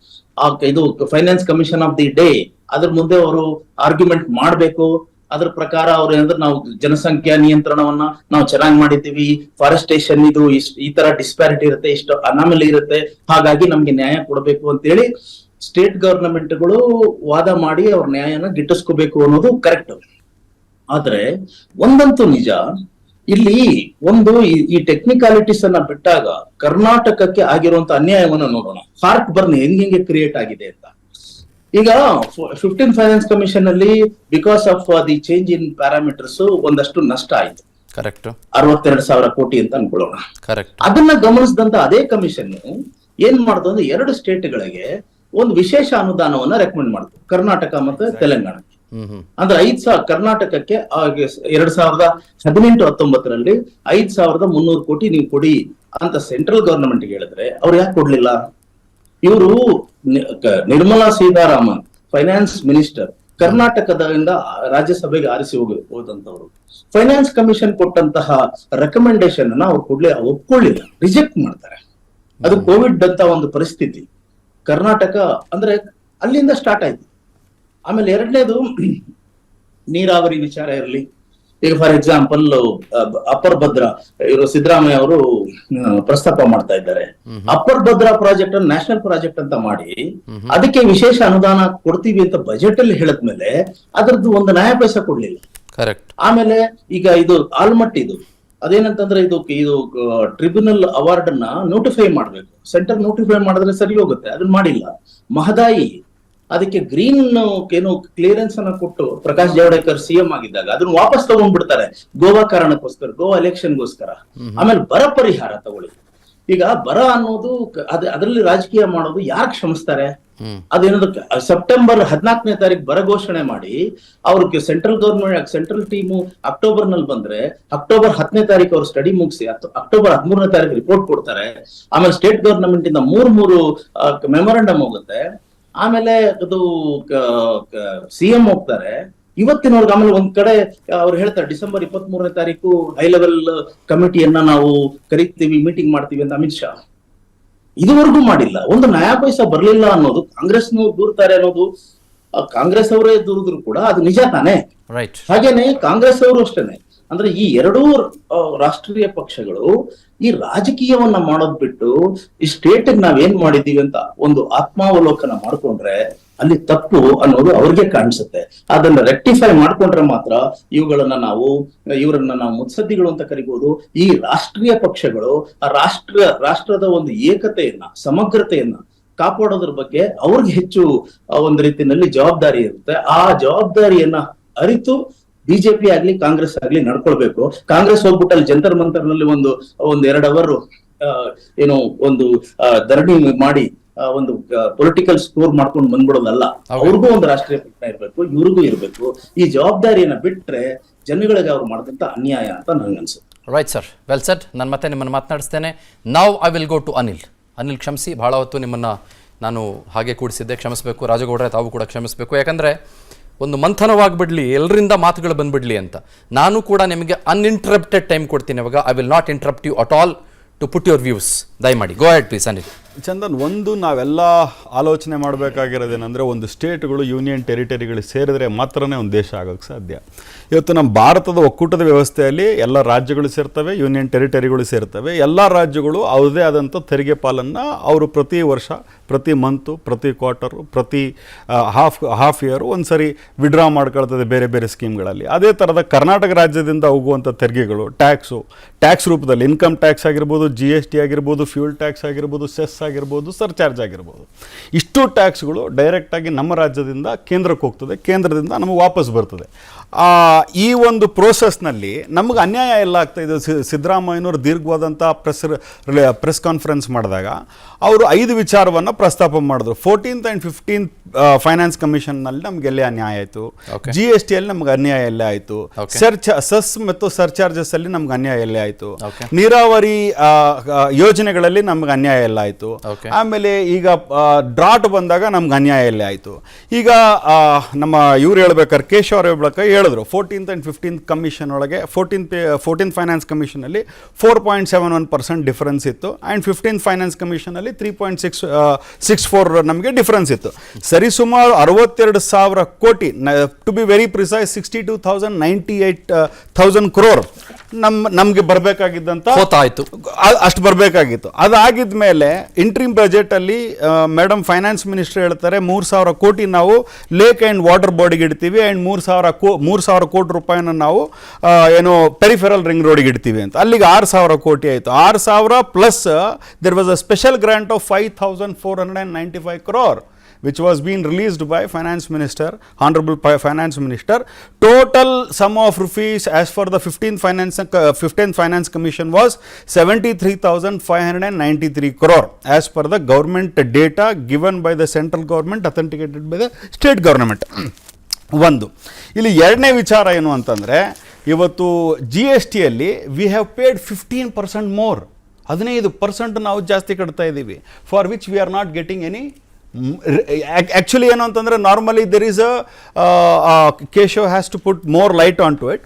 ಇದು finance commission of the day ಅದ್ರ ಮುಂದೆ ಅವರು ಆರ್ಗ್ಯುಮೆಂಟ್ ಮಾಡಬೇಕು. ಅದ್ರ ಪ್ರಕಾರ ಅವ್ರು ಏನಂದ್ರೆ ನಾವು ಜನಸಂಖ್ಯಾ ನಿಯಂತ್ರಣವನ್ನ ನಾವು ಚೆನ್ನಾಗಿ ಮಾಡಿದ್ದೀವಿ. ಫಾರೆಸ್ಟೇಷನ್ ಇದು ಈ ತರ ಡಿಸ್ಪ್ಯಾರಿಟಿ ಇರುತ್ತೆ, ಇಷ್ಟು ಅನಾಮಲಿ ಇರುತ್ತೆ. ಹಾಗಾಗಿ ನಮ್ಗೆ ನ್ಯಾಯ ಕೊಡಬೇಕು ಅಂತೇಳಿ ಸ್ಟೇಟ್ ಗವರ್ನಮೆಂಟ್ಗಳು ವಾದ ಮಾಡಿ ಅವ್ರ ನ್ಯಾಯನ ಗಿಟ್ಟಿಸ್ಕೋಬೇಕು ಅನ್ನೋದು ಕರೆಕ್ಟ್ ಆದ್ರೆ ಒಂದಂತೂ ನಿಜ ಇಲ್ಲಿ ಒಂದು ಈ- ಟೆಕ್ನಿಕಾಲಿಟೀಸ್ ಅನ್ನ ಬಿಟ್ಟಾಗ ಕರ್ನಾಟಕಕ್ಕೆ ಆಗಿರುವಂತ ಅನ್ಯಾಯವನ್ನ ನೋಡೋಣ. ಹಾರ್ಟ್ ಬರ್ನ್ ಹೆಂಗ್ ಹೆಂಗೆ ಕ್ರಿಯೇಟ್ ಆಗಿದೆ ಅಂತ. ಈಗ ಫಿಫ್ಟೀನ್ ಫೈನಾನ್ಸ್ ಕಮಿಷನ್ ಅಲ್ಲಿ because of the change in parameters ಒಂದಷ್ಟು ನಷ್ಟ ಆಯ್ತು. ಕರೆಕ್ಟ್ ಅರವತ್ತೆರಡು ಸಾವಿರ ಕೋಟಿ ಅಂತ ಅನ್ಕೊಳ್ಳೋಣ. ಕರೆಕ್ಟ್ ಅದನ್ನ ಗಮನಿಸಿದಂತ ಅದೇ ಕಮಿಷನ್ ಏನ್ ಮಾಡ್ತು ಅಂದ್ರೆ ಎರಡು ಸ್ಟೇಟ್ಗಳಿಗೆ ಒಂದು ವಿಶೇಷ ಅನುದಾನವನ್ನ ರೆಕಮೆಂಡ್ ಮಾಡ್ತು. ಕರ್ನಾಟಕ ಮತ್ತು ತೆಲಂಗಾಣ ಅಂದ್ರೆ ಐದ್ ಸಾವಿರ ಕರ್ನಾಟಕಕ್ಕೆ ಎರಡ್ ಸಾವಿರದ ಹದಿನೆಂಟು ಹತ್ತೊಂಬತ್ತರಲ್ಲಿ ಐದ್ ಸಾವಿರದ ಮುನ್ನೂರು ಕೋಟಿ ನೀವು ಕೊಡಿ ಅಂತ ಸೆಂಟ್ರಲ್ ಗವರ್ನಮೆಂಟ್ ಹೇಳಿದ್ರೆ ಅವ್ರು ಯಾಕೆ ಕೊಡ್ಲಿಲ್ಲ? ಇವರು ನಿರ್ಮಲಾ ಸೀತಾರಾಮನ್ ಫೈನಾನ್ಸ್ ಮಿನಿಸ್ಟರ್ ಕರ್ನಾಟಕದಿಂದ ರಾಜ್ಯಸಭೆಗೆ ಆರಿಸಿ ಹೋಗಿ ಹೋದಂತವ್ರು ಫೈನಾನ್ಸ್ ಕಮಿಷನ್ ಕೊಟ್ಟಂತಹ ರೆಕಮೆಂಡೇಶನ್ ಅನ್ನ ಅವ್ರು ಕೊಡ್ಲಿ ಒಪ್ಕೊಳ್ಳಿಲ್ಲ. ರಿಜೆಕ್ಟ್ ಮಾಡ್ತಾರೆ. ಅದು ಕೋವಿಡ್ ಅಂತ ಒಂದು ಪರಿಸ್ಥಿತಿ. ಕರ್ನಾಟಕ ಅಂದ್ರೆ ಅಲ್ಲಿಂದ ಸ್ಟಾರ್ಟ್ ಆಯ್ತು. ಆಮೇಲೆ ಎರಡನೇದು ನೀರಾವರಿ ವಿಚಾರ ಇರಲಿ. ಈಗ ಫಾರ್ ಎಕ್ಸಾಂಪಲ್ ಅಪ್ಪರ್ ಭದ್ರಾ ಇವರು ಸಿದ್ದರಾಮಯ್ಯ ಅವರು ಪ್ರಸ್ತಾಪ ಮಾಡ್ತಾ ಇದ್ದಾರೆ. ಅಪ್ಪರ್ ಭದ್ರಾ ಪ್ರಾಜೆಕ್ಟ್ ಅನ್ನು ನ್ಯಾಷನಲ್ ಪ್ರಾಜೆಕ್ಟ್ ಅಂತ ಮಾಡಿ ಅದಕ್ಕೆ ವಿಶೇಷ ಅನುದಾನ ಕೊಡ್ತೀವಿ ಅಂತ ಬಜೆಟ್ ಅಲ್ಲಿ ಹೇಳಿದ್ಮೇಲೆ ಅದ್ರದ್ದು ಒಂದು ನ್ಯಾಯ ಪೈಸಾ ಕೊಡ್ಲಿಲ್ಲ. ಕರೆಕ್ಟ್ ಆಮೇಲೆ ಈಗ ಇದು ಆಲ್ಮಟ್ ಇದು. ಅದೇನಂತಂದ್ರೆ ಇದು ಇದು ಟ್ರಿಬ್ಯುನಲ್ ಅವಾರ್ಡ್ ಅನ್ನ ನೋಟಿಫೈ ಮಾಡ್ಬೇಕು. ಸೆಂಟರ್ ನೋಟಿಫೈ ಮಾಡಿದ್ರೆ ಸರಿ ಹೋಗುತ್ತೆ. ಅದನ್ನ ಮಾಡಿಲ್ಲ. ಮಹದಾಯಿ ಅದಕ್ಕೆ ಗ್ರೀನ್ ಏನು ಕ್ಲಿಯರೆನ್ಸ್ ಅನ್ನ ಕೊಟ್ಟು ಪ್ರಕಾಶ್ ಜಾವಡೇಕರ್ ಸಿಎಂ ಆಗಿದ್ದಾಗ ಅದನ್ನ ವಾಪಸ್ ತಗೊಂಡ್ಬಿಡ್ತಾರೆ ಗೋವಾ ಕಾರಣಕ್ಕೋಸ್ಕರ ಗೋವಾ ಎಲೆಕ್ಷನ್ಗೋಸ್ಕರ ಆಮೇಲೆ ಬರ ಪರಿಹಾರ ತಗೊಳ್ಳಿ. ಈಗ ಬರ ಅನ್ನೋದು ಅದ ಅದರಲ್ಲಿ ರಾಜಕೀಯ ಮಾಡೋದು ಯಾರು ಕ್ಷಮಿಸ್ತಾರೆ? ಅದೇನದು ಸೆಪ್ಟೆಂಬರ್ ಹದಿನಾಲ್ಕನೇ ತಾರೀಕು ಬರ ಘೋಷಣೆ ಮಾಡಿ ಅವ್ರಿಗೆ ಸೆಂಟ್ರಲ್ ಗವರ್ಮೆಂಟ್ ಸೆಂಟ್ರಲ್ ಟೀಮು ಅಕ್ಟೋಬರ್ನಲ್ಲಿ ಬಂದ್ರೆ ಅಕ್ಟೋಬರ್ ಹತ್ತನೇ ತಾರೀಕು ಅವ್ರು ಸ್ಟಡಿ ಮುಗಿಸಿ ಅಕ್ಟೋಬರ್ ಹದಿಮೂರನೇ ತಾರೀಕು ರಿಪೋರ್ಟ್ ಕೊಡ್ತಾರೆ. ಆಮೇಲೆ ಸ್ಟೇಟ್ ಗವರ್ನಮೆಂಟ್ ಇಂದ ಮೂರ್ ಮೂರು ಮೆಮೊರಾಂಡಮ್ ಹೋಗುತ್ತೆ. ಆಮೇಲೆ ಅದು ಸಿಎಂ ಹೋಗ್ತಾರೆ. ಇವತ್ತಿನವ್ರಿಗೆ ಆಮೇಲೆ ಒಂದ್ ಕಡೆ ಅವ್ರು ಹೇಳ್ತಾರೆ ಡಿಸೆಂಬರ್ ಇಪ್ಪತ್ತ್ ಮೂರನೇ ತಾರೀಕು ಹೈ ಲೆವೆಲ್ ಕಮಿಟಿಯನ್ನ ನಾವು ಕರಿತೀವಿ ಮೀಟಿಂಗ್ ಮಾಡ್ತೀವಿ ಅಂತ ಅಮಿತ್ ಶಾ. ಇದುವರೆಗೂ ಮಾಡಿಲ್ಲ. ಒಂದು ನಯಾ ಪೈಸಾ ಬರ್ಲಿಲ್ಲ ಅನ್ನೋದು ಕಾಂಗ್ರೆಸ್ ದೂರ್ತಾರೆ ಅನ್ನೋದು ಕಾಂಗ್ರೆಸ್ ಅವರೇ ದೂರಿದ್ರು ಕೂಡ ಅದು ನಿಜ ತಾನೇ. ಹಾಗೇನೆ ಕಾಂಗ್ರೆಸ್ ಅವರು ಅಷ್ಟೇನೆ. ಅಂದ್ರೆ ಈ ಎರಡೂ ರಾಷ್ಟ್ರೀಯ ಪಕ್ಷಗಳು ಈ ರಾಜಕೀಯವನ್ನ ಮಾಡೋದ್ ಬಿಟ್ಟು ಈ ಸ್ಟೇಟ್ ನಾವೇನ್ ಮಾಡಿದೀವಿ ಅಂತ ಒಂದು ಆತ್ಮಾವಲೋಕನ ಮಾಡ್ಕೊಂಡ್ರೆ ಅಲ್ಲಿ ತಪ್ಪು ಅನ್ನೋದು ಅವ್ರಿಗೆ ಕಾಣಿಸುತ್ತೆ. ಅದನ್ನ ರೆಕ್ಟಿಫೈ ಮಾಡ್ಕೊಂಡ್ರೆ ಮಾತ್ರ ಇವುಗಳನ್ನ ನಾವು, ಇವರನ್ನ ನಾವು ಮುತ್ಸದ್ದಿಗಳು ಅಂತ ಕರಿಬಹುದು ಈ ರಾಷ್ಟ್ರೀಯ ಪಕ್ಷಗಳು ಆ ರಾಷ್ಟ್ರ, ರಾಷ್ಟ್ರದ ಒಂದು ಏಕತೆಯನ್ನ, ಸಮಗ್ರತೆಯನ್ನ ಕಾಪಾಡೋದ್ರ ಬಗ್ಗೆ ಅವ್ರಿಗೆ ಹೆಚ್ಚು ಒಂದು ರೀತಿಯಲ್ಲಿ ಜವಾಬ್ದಾರಿ ಇರುತ್ತೆ. ಆ ಜವಾಬ್ದಾರಿಯನ್ನ ಅರಿತು ಬಿಜೆಪಿ ಆಗ್ಲಿ ಕಾಂಗ್ರೆಸ್ ಆಗ್ಲಿ ನಡ್ಕೊಳ್ಬೇಕು. ಕಾಂಗ್ರೆಸ್ ಹೋಗ್ಬಿಟ್ಟು ಅಲ್ಲಿ ಜಂತರ್ ಮಂತರ್ನಲ್ಲಿ ಒಂದು ಒಂದ್ ಎರಡ್ ಅವರ್ ಏನು ಒಂದು ಧರಣಿ ಮಾಡಿ ಒಂದು ಪೊಲಿಟಿಕಲ್ ಸ್ಕೋರ್ ಮಾಡ್ಕೊಂಡು ಬಂದ್ಬಿಡೋದಲ್ಲ. ಅವ್ರಿಗೂ ಒಂದು ರಾಷ್ಟ್ರೀಯ ಪಕ್ಷ ಇರಬೇಕು ಇವ್ರಿಗೂ ಇರ್ಬೇಕು. ಈ ಜವಾಬ್ದಾರಿಯನ್ನ ಬಿಟ್ರೆ ಜನಗಳಿಗೆ ಅವ್ರು ಮಾಡಿದಂತ ಅನ್ಯಾಯ ಅಂತ ನನಗೆ ಅನ್ಸುತ್ತೆ. ರೈಟ್ ಸರ್ ವೆಲ್ ಸೆಟ್ ನಾನು ಮತ್ತೆ ನಿಮ್ಮನ್ನು ಮಾತನಾಡಿಸ್ತೇನೆ. ನಾವು I will go to Anil Anil ಕ್ಷಮಿಸಿ. ಭಾಳ ಹೊತ್ತು ನಿಮ್ಮನ್ನು ನಾನು ಹಾಗೆ ಕೂಡಿಸಿದ್ದೆ. ಕ್ಷಮಿಸಬೇಕು. ರಾಜಗೌಡ್ರೆ ತಾವು ಕೂಡ ಕ್ಷಮಿಸಬೇಕು. ಯಾಕಂದರೆ ಒಂದು ಮಂಥನವಾಗಿಬಿಡ್ಲಿ ಎಲ್ಲರಿಂದ ಮಾತುಗಳು ಬಂದ್ಬಿಡಲಿ ಅಂತ. ನಾನು ಕೂಡ ನಿಮಗೆ ಅನ್ಇಂಟ್ರಪ್ಟೆಡ್ ಟೈಮ್ ಕೊಡ್ತೀನಿ ಇವಾಗ I will not interrupt you at all to put your views ದಯಮಾಡಿ go ahead please Anil Chandan, ಒಂದು ನಾವೆಲ್ಲ ಆಲೋಚನೆ ಮಾಡಬೇಕಾಗಿರೋದೇನೆಂದರೆ ಒಂದು ಸ್ಟೇಟ್ಗಳು, ಯೂನಿಯನ್ ಟೆರಿಟರಿಗಳಿಗೆ ಸೇರಿದ್ರೆ ಮಾತ್ರನೇ ಒಂದು ದೇಶ ಆಗೋಕ್ಕೆ ಸಾಧ್ಯ. ಇವತ್ತು ನಮ್ಮ ಭಾರತದ ಒಕ್ಕೂಟದ ವ್ಯವಸ್ಥೆಯಲ್ಲಿ ಎಲ್ಲ ರಾಜ್ಯಗಳು ಸೇರ್ತವೆ, ಯೂನಿಯನ್ ಟೆರಿಟರಿಗಳು ಸೇರ್ತವೆ. ಎಲ್ಲ ರಾಜ್ಯಗಳು ಅವ್ರದ್ದೇ ಆದಂಥ ತೆರಿಗೆ ಪಾಲನ್ನು ಅವರು ಪ್ರತಿ ವರ್ಷ, ಪ್ರತಿ ಮಂತು, ಪ್ರತಿ ಕ್ವಾರ್ಟರು, ಪ್ರತಿ ಹಾಫ್ ಹಾಫ್ ಇಯರು ಒಂದು ಸರಿ ವಿಡ್ರಾ ಮಾಡ್ಕೊಳ್ತದೆ ಬೇರೆ ಬೇರೆ ಸ್ಕೀಮ್ಗಳಲ್ಲಿ. ಅದೇ ಥರದ ಕರ್ನಾಟಕ ರಾಜ್ಯದಿಂದ ಹೋಗುವಂಥ ತೆರಿಗೆಗಳು, ಟ್ಯಾಕ್ಸು, ಟ್ಯಾಕ್ಸ್ ರೂಪದಲ್ಲಿ ಇನ್ಕಮ್ ಟ್ಯಾಕ್ಸ್ ಆಗಿರ್ಬೋದು ಜಿ ಎಸ್ ಟಿ ಆಗಿರ್ಬೋದು, ಫ್ಯೂಲ್ ಟ್ಯಾಕ್ಸ್ ಆಗಿರ್ಬೋದು, ಸೆಸ್ ಆಗಿರ್ಬೋದು ಸರ್ಚಾರ್ಜ್ ಆಗಿರ್ಬೋದು. ಇಷ್ಟು ಟ್ಯಾಕ್ಸ್ಗಳು ಡೈರೆಕ್ಟಾಗಿ ನಮ್ಮ ರಾಜ್ಯದಿಂದ ಕೇಂದ್ರಕ್ಕೆ ಹೋಗ್ತದೆ ಕೇಂದ್ರದಿಂದ ನಮಗೆ ವಾಪಸ್ ಬರ್ತದೆ. ಈ ಒಂದು ಪ್ರೋಸೆಸ್ನಲ್ಲಿ ನಮಗೆ ಅನ್ಯಾಯ ಎಲ್ಲ ಆಗ್ತಾ ಇದೆ. ಸಿದ್ದರಾಮಯ್ಯನವರು ದೀರ್ಘವಾದಂಥ ಪ್ರೆಸ್ ಪ್ರೆಸ್ ಕಾನ್ಫರೆನ್ಸ್ ಮಾಡಿದಾಗ ಅವರು ಐದು ವಿಚಾರವನ್ನು ಪ್ರಸ್ತಾಪ ಮಾಡಿದ್ರು. ಫೋರ್ಟೀನ್ತ್ ಆ್ಯಂಡ್ ಫಿಫ್ಟೀನ್ತ್ ಫೈನಾನ್ಸ್ ಕಮಿಷನ್ನಲ್ಲಿ ನಮಗೆ ಎಲ್ಲೇ ಅನ್ಯಾಯ ಆಯಿತು. ಜಿ ಎಸ್ ಟಿಯಲ್ಲಿ ನಮ್ಗೆ ಅನ್ಯಾಯ ಎಲ್ಲೇ ಆಯಿತು. ಸರ್ಚ ಸಸ್ ಮತ್ತು ಸರ್ಚಾರ್ಜಸ್ ಅಲ್ಲಿ ನಮ್ಗೆ ಅನ್ಯಾಯ ಎಲ್ಲೇ ಆಯಿತು. ನೀರಾವರಿ ಯೋಜನೆಗಳಲ್ಲಿ ನಮ್ಗೆ ಅನ್ಯಾಯ ಎಲ್ಲ ಆಯಿತು. ಆಮೇಲೆ ಈಗ ಡ್ರಾಟ್ ಬಂದಾಗ ನಮ್ಗೆ ಅನ್ಯಾಯ ಎಲ್ಲೇ ಆಯಿತು. ಈಗ ನಮ್ಮ ಇವ್ರು ಹೇಳ್ಬೇಕಾದ್ರೆ ಕೇಶವ ಅವ್ರು ಹೇಳಿದ್ರು ಫೋರ್ಟೀನ್ತ್ ಆ್ಯಂಡ್ ಫಿಫ್ಟೀನ್ತ್ ಕಮಿಷನ್ ಒಳಗೆ fourteen fourteen finance ಕಮಿಷನಲ್ಲಿ four point seven one percent difference ಇತ್ತು and fifteen finance ಕಮಿಷನಲ್ಲಿ three point six six four ನಮಗೆ ಡಿಫರೆನ್ಸ್ ಇತ್ತು. ಸರಿಸುಮಾರು ಅರವತ್ತೆರಡು ಸಾವಿರ ಕೋಟಿ to be very precise sixty two thousand ninety eight thousand crore ನಮ್ಮ ನಮಗೆ ಅ- ಅಷ್ಟು ಬರಬೇಕಾಗಿತ್ತು. ಅದಾಗಿದ ಮೇಲೆ ಇಂಟ್ರಿಮ್ ಬಜೆಟಲ್ಲಿ ಮೇಡಮ್ ಫೈನಾನ್ಸ್ ಮಿನಿಸ್ಟರ್ ಹೇಳ್ತಾರೆ ಮೂರು ಸಾವಿರ ಕೋಟಿ ನಾವು ಲೇಕ್ ಆ್ಯಂಡ್ ವಾಟರ್ ಬಾಡಿಗೆ ಇಡ್ತೀವಿ ಆ್ಯಂಡ್ ಮೂರು ಸಾವಿರ ಕೋ ಮೂರು ಸಾವಿರ ಕೋಟಿ ರೂಪಾಯಿನ ನಾವು ಏನು ಪೆರಿಫೆರಲ್ ರಿಂಗ್ ರೋಡಿಗೆ ಇಡ್ತೀವಿ ಅಂತ. ಅಲ್ಲಿಗೆ ಆರು ಸಾವಿರ ಕೋಟಿ ಆಯಿತು. ಆರು ಸಾವಿರ plus there was a special grant of five thousand four hundred and ninety five crore which was being released by finance minister honorable finance minister total sum of rupees as for the 15th finance uh, 15th finance commission was 73593 crore as per the government data given by the central government authenticated by the state government ಒಂದು ಇಲ್ಲಿ ಎರಡನೇ ವಿಚಾರ ಏನು ಅಂತಂದರೆ ಇವತ್ತು G S ಟಿಯಲ್ಲಿ we have paid fifteen percent more ಹದಿನೈದು ಪರ್ಸೆಂಟ್ ನಾವು ಜಾಸ್ತಿ ಕಟ್ತಾ ಇದ್ದೀವಿ for which we are not getting any actually ಏನು ಅಂತಂದರೆ normally there is a Keshav has to put more light on to it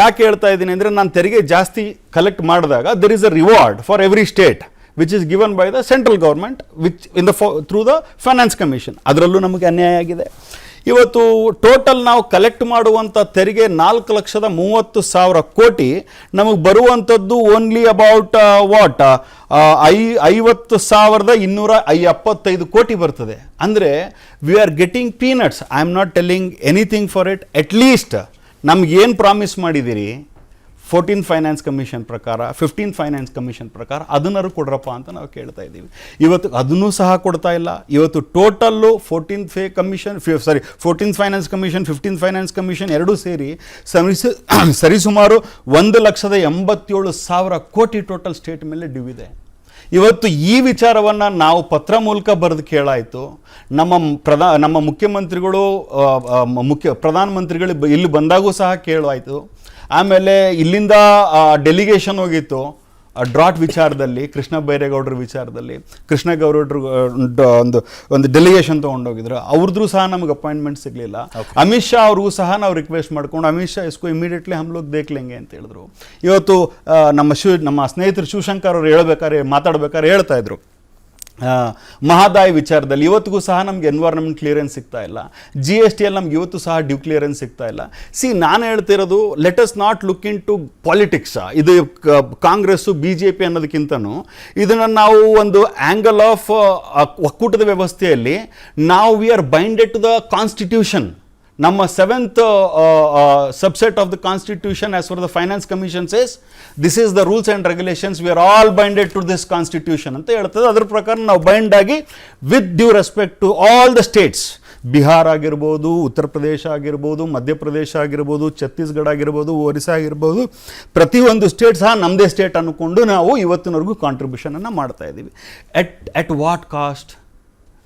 ಯಾಕೆ ಹೇಳ್ತಾ ಇದ್ದೀನಿ ಅಂದರೆ ನಾನು ತೆರಿಗೆ ಜಾಸ್ತಿ ಕಲೆಕ್ಟ್ ಮಾಡಿದಾಗ there is a reward for every state which is given by the central government which in the through the finance commission ಅದರಲ್ಲೂ ನಮಗೆ ಅನ್ಯಾಯ ಆಗಿದೆ. ಇವತ್ತು ಟೋಟಲ್ ನಾವು ಕಲೆಕ್ಟ್ ಮಾಡುವಂಥ ತೆರಿಗೆ ನಾಲ್ಕು ಲಕ್ಷದ ಮೂವತ್ತು ಸಾವಿರ ಕೋಟಿ. ನಮಗೆ ಬರುವಂಥದ್ದು ಓನ್ಲಿ ಅಬೌಟ್ ವಾಟ್ ಐ, ಐವತ್ತು ಸಾವಿರದ ಇನ್ನೂರ ಐ ಎಪ್ಪತ್ತೈದು ಕೋಟಿ ಬರ್ತದೆ. ಅಂದರೆ we are getting peanuts I am not telling anything for it at least ಏನು ಪ್ರಾಮಿಸ್ ಮಾಡಿದ್ದೀರಿ ಫೋರ್ಟೀನ್ ಫೈನಾನ್ಸ್ ಕಮಿಷನ್ ಪ್ರಕಾರ, ಫಿಫ್ಟೀನ್ ಫೈನಾನ್ಸ್ ಕಮಿಷನ್ ಪ್ರಕಾರ ಅದನ್ನಾರು ಕೊಡ್ರಪ್ಪ ಅಂತ ನಾವು ಕೇಳ್ತಾ ಇದ್ದೀವಿ. ಇವತ್ತು ಅದನ್ನೂ ಸಹ ಕೊಡ್ತಾ ಇಲ್ಲ. ಇವತ್ತು total fourteen fee commission sorry fourteen finance commission, fifteen finance commission ಎರಡೂ ಸೇರಿ ಸರಿಸು ಸರಿಸುಮಾರು ಒಂದು ಲಕ್ಷದ ಎಂಬತ್ತೇಳು ಸಾವಿರ ಕೋಟಿ ಟೋಟಲ್ ಸ್ಟೇಟ್ ಮೇಲೆ ಡ್ಯೂ ಇದೆ. ಇವತ್ತು ಈ ವಿಚಾರವನ್ನು ನಾವು ಪತ್ರ ಮೂಲಕ ಬರೆದು ಕೇಳಾಯಿತು. ನಮ್ಮ ಪ್ರಧಾ, ನಮ್ಮ ಮುಖ್ಯಮಂತ್ರಿಗಳು ಮುಖ್ಯ, ಪ್ರಧಾನಮಂತ್ರಿಗಳು ಇಲ್ಲಿ ಬಂದಾಗೂ ಸಹ ಕೇಳಾಯಿತು. ಆಮೇಲೆ ಇಲ್ಲಿಂದ ಡೆಲಿಗೇಷನ್ ಹೋಗಿತ್ತು ಡ್ರಾಟ್ ವಿಚಾರದಲ್ಲಿ ಕೃಷ್ಣ ಬೈರೇಗೌಡರ ವಿಚಾರದಲ್ಲಿ. ಕೃಷ್ಣ ಗೌರಡ್ರು ಒಂದು ಒಂದು ಡೆಲಿಗೇಷನ್ ತೊಗೊಂಡೋಗಿದ್ರು. ಅವ್ರದ್ದು ಸಹ ನಮ್ಗೆ ಅಪಾಯಿಂಟ್ಮೆಂಟ್ ಸಿಗಲಿಲ್ಲ. ಅಮಿತ್ ಶಾ ಅವ್ರಿಗೂ ಸಹ ನಾವು ರಿಕ್ವೆಸ್ಟ್ ಮಾಡ್ಕೊಂಡು ಅಮಿತ್ ಶಾ ಇಸ್ಕೋ ಇಮಿಡಿಯೇಟ್ಲಿ ಹಮ್ ಲೋಗ್ ಅಂತ ಹೇಳಿದ್ರು. ಇವತ್ತು ನಮ್ಮ ಶಿವ ನಮ್ಮ ಸ್ನೇಹಿತರು ಶಿವಶಂಕರ್ ಅವರು ಹೇಳ್ಬೇಕಾದ್ರೆ ಮಾತಾಡ್ಬೇಕಾದ್ರೆ ಹೇಳ್ತಾ ಇದ್ರು. ಮಹದಾಯಿ ವಿಚಾರದಲ್ಲಿ ಇವತ್ತಿಗೂ ಸಹ ನಮ್ಗೆ ಎನ್ವೈರನ್ಮೆಂಟ್ ಕ್ಲಿಯರೆನ್ಸ್ ಸಿಗ್ತಾ ಇಲ್ಲ. ಜಿ ಎಸ್ ಟಿಯಲ್ಲಿ ನಮ್ಗೆ ಇವತ್ತು ಸಹ ಡ್ಯೂ ಕ್ಲಿಯರೆನ್ಸ್ ಸಿಗ್ತಾ ಇಲ್ಲ. ಸಿ ನಾನು ಹೇಳ್ತಿರೋದು let us not look into politics ಇದು ಕಾಂಗ್ರೆಸ್ಸು ಬಿ ಜೆ ಪಿ ಅನ್ನೋದಕ್ಕಿಂತನೂ ಇದನ್ನು ನಾವು ಒಂದು ಆ್ಯಂಗಲ್ ಆಫ್ ಒಕ್ಕೂಟದ ವ್ಯವಸ್ಥೆಯಲ್ಲಿ ನಾವು we are binded to the constitution ನಮ್ಮ seventh subset of the constitution as per the finance commission says this is the rules and regulations we are all binded to this constitution ಅಂತ ಹೇಳ್ತದೆ. ಅದ್ರ ಪ್ರಕಾರ ನಾವು ಬೈಂಡ್ ಆಗಿ with due respect to all the states Bihar ಆಗಿರ್ಬೋದು ಉತ್ತರ ಪ್ರದೇಶ ಆಗಿರ್ಬೋದು ಮಧ್ಯಪ್ರದೇಶ ಆಗಿರ್ಬೋದು ಛತ್ತೀಸ್ಗಢ ಆಗಿರ್ಬೋದು ಒರಿಸ್ಸಾ ಆಗಿರ್ಬೋದು ಪ್ರತಿಯೊಂದು ಸ್ಟೇಟ್ ಸಹ ನಮ್ಮದೇ ಸ್ಟೇಟ್ ಅಂದ್ಕೊಂಡು ನಾವು ಇವತ್ತಿನವರೆಗೂ ಕಾಂಟ್ರಿಬ್ಯೂಷನನ್ನು ಮಾಡ್ತಾ ಇದ್ದೀವಿ. At at what cost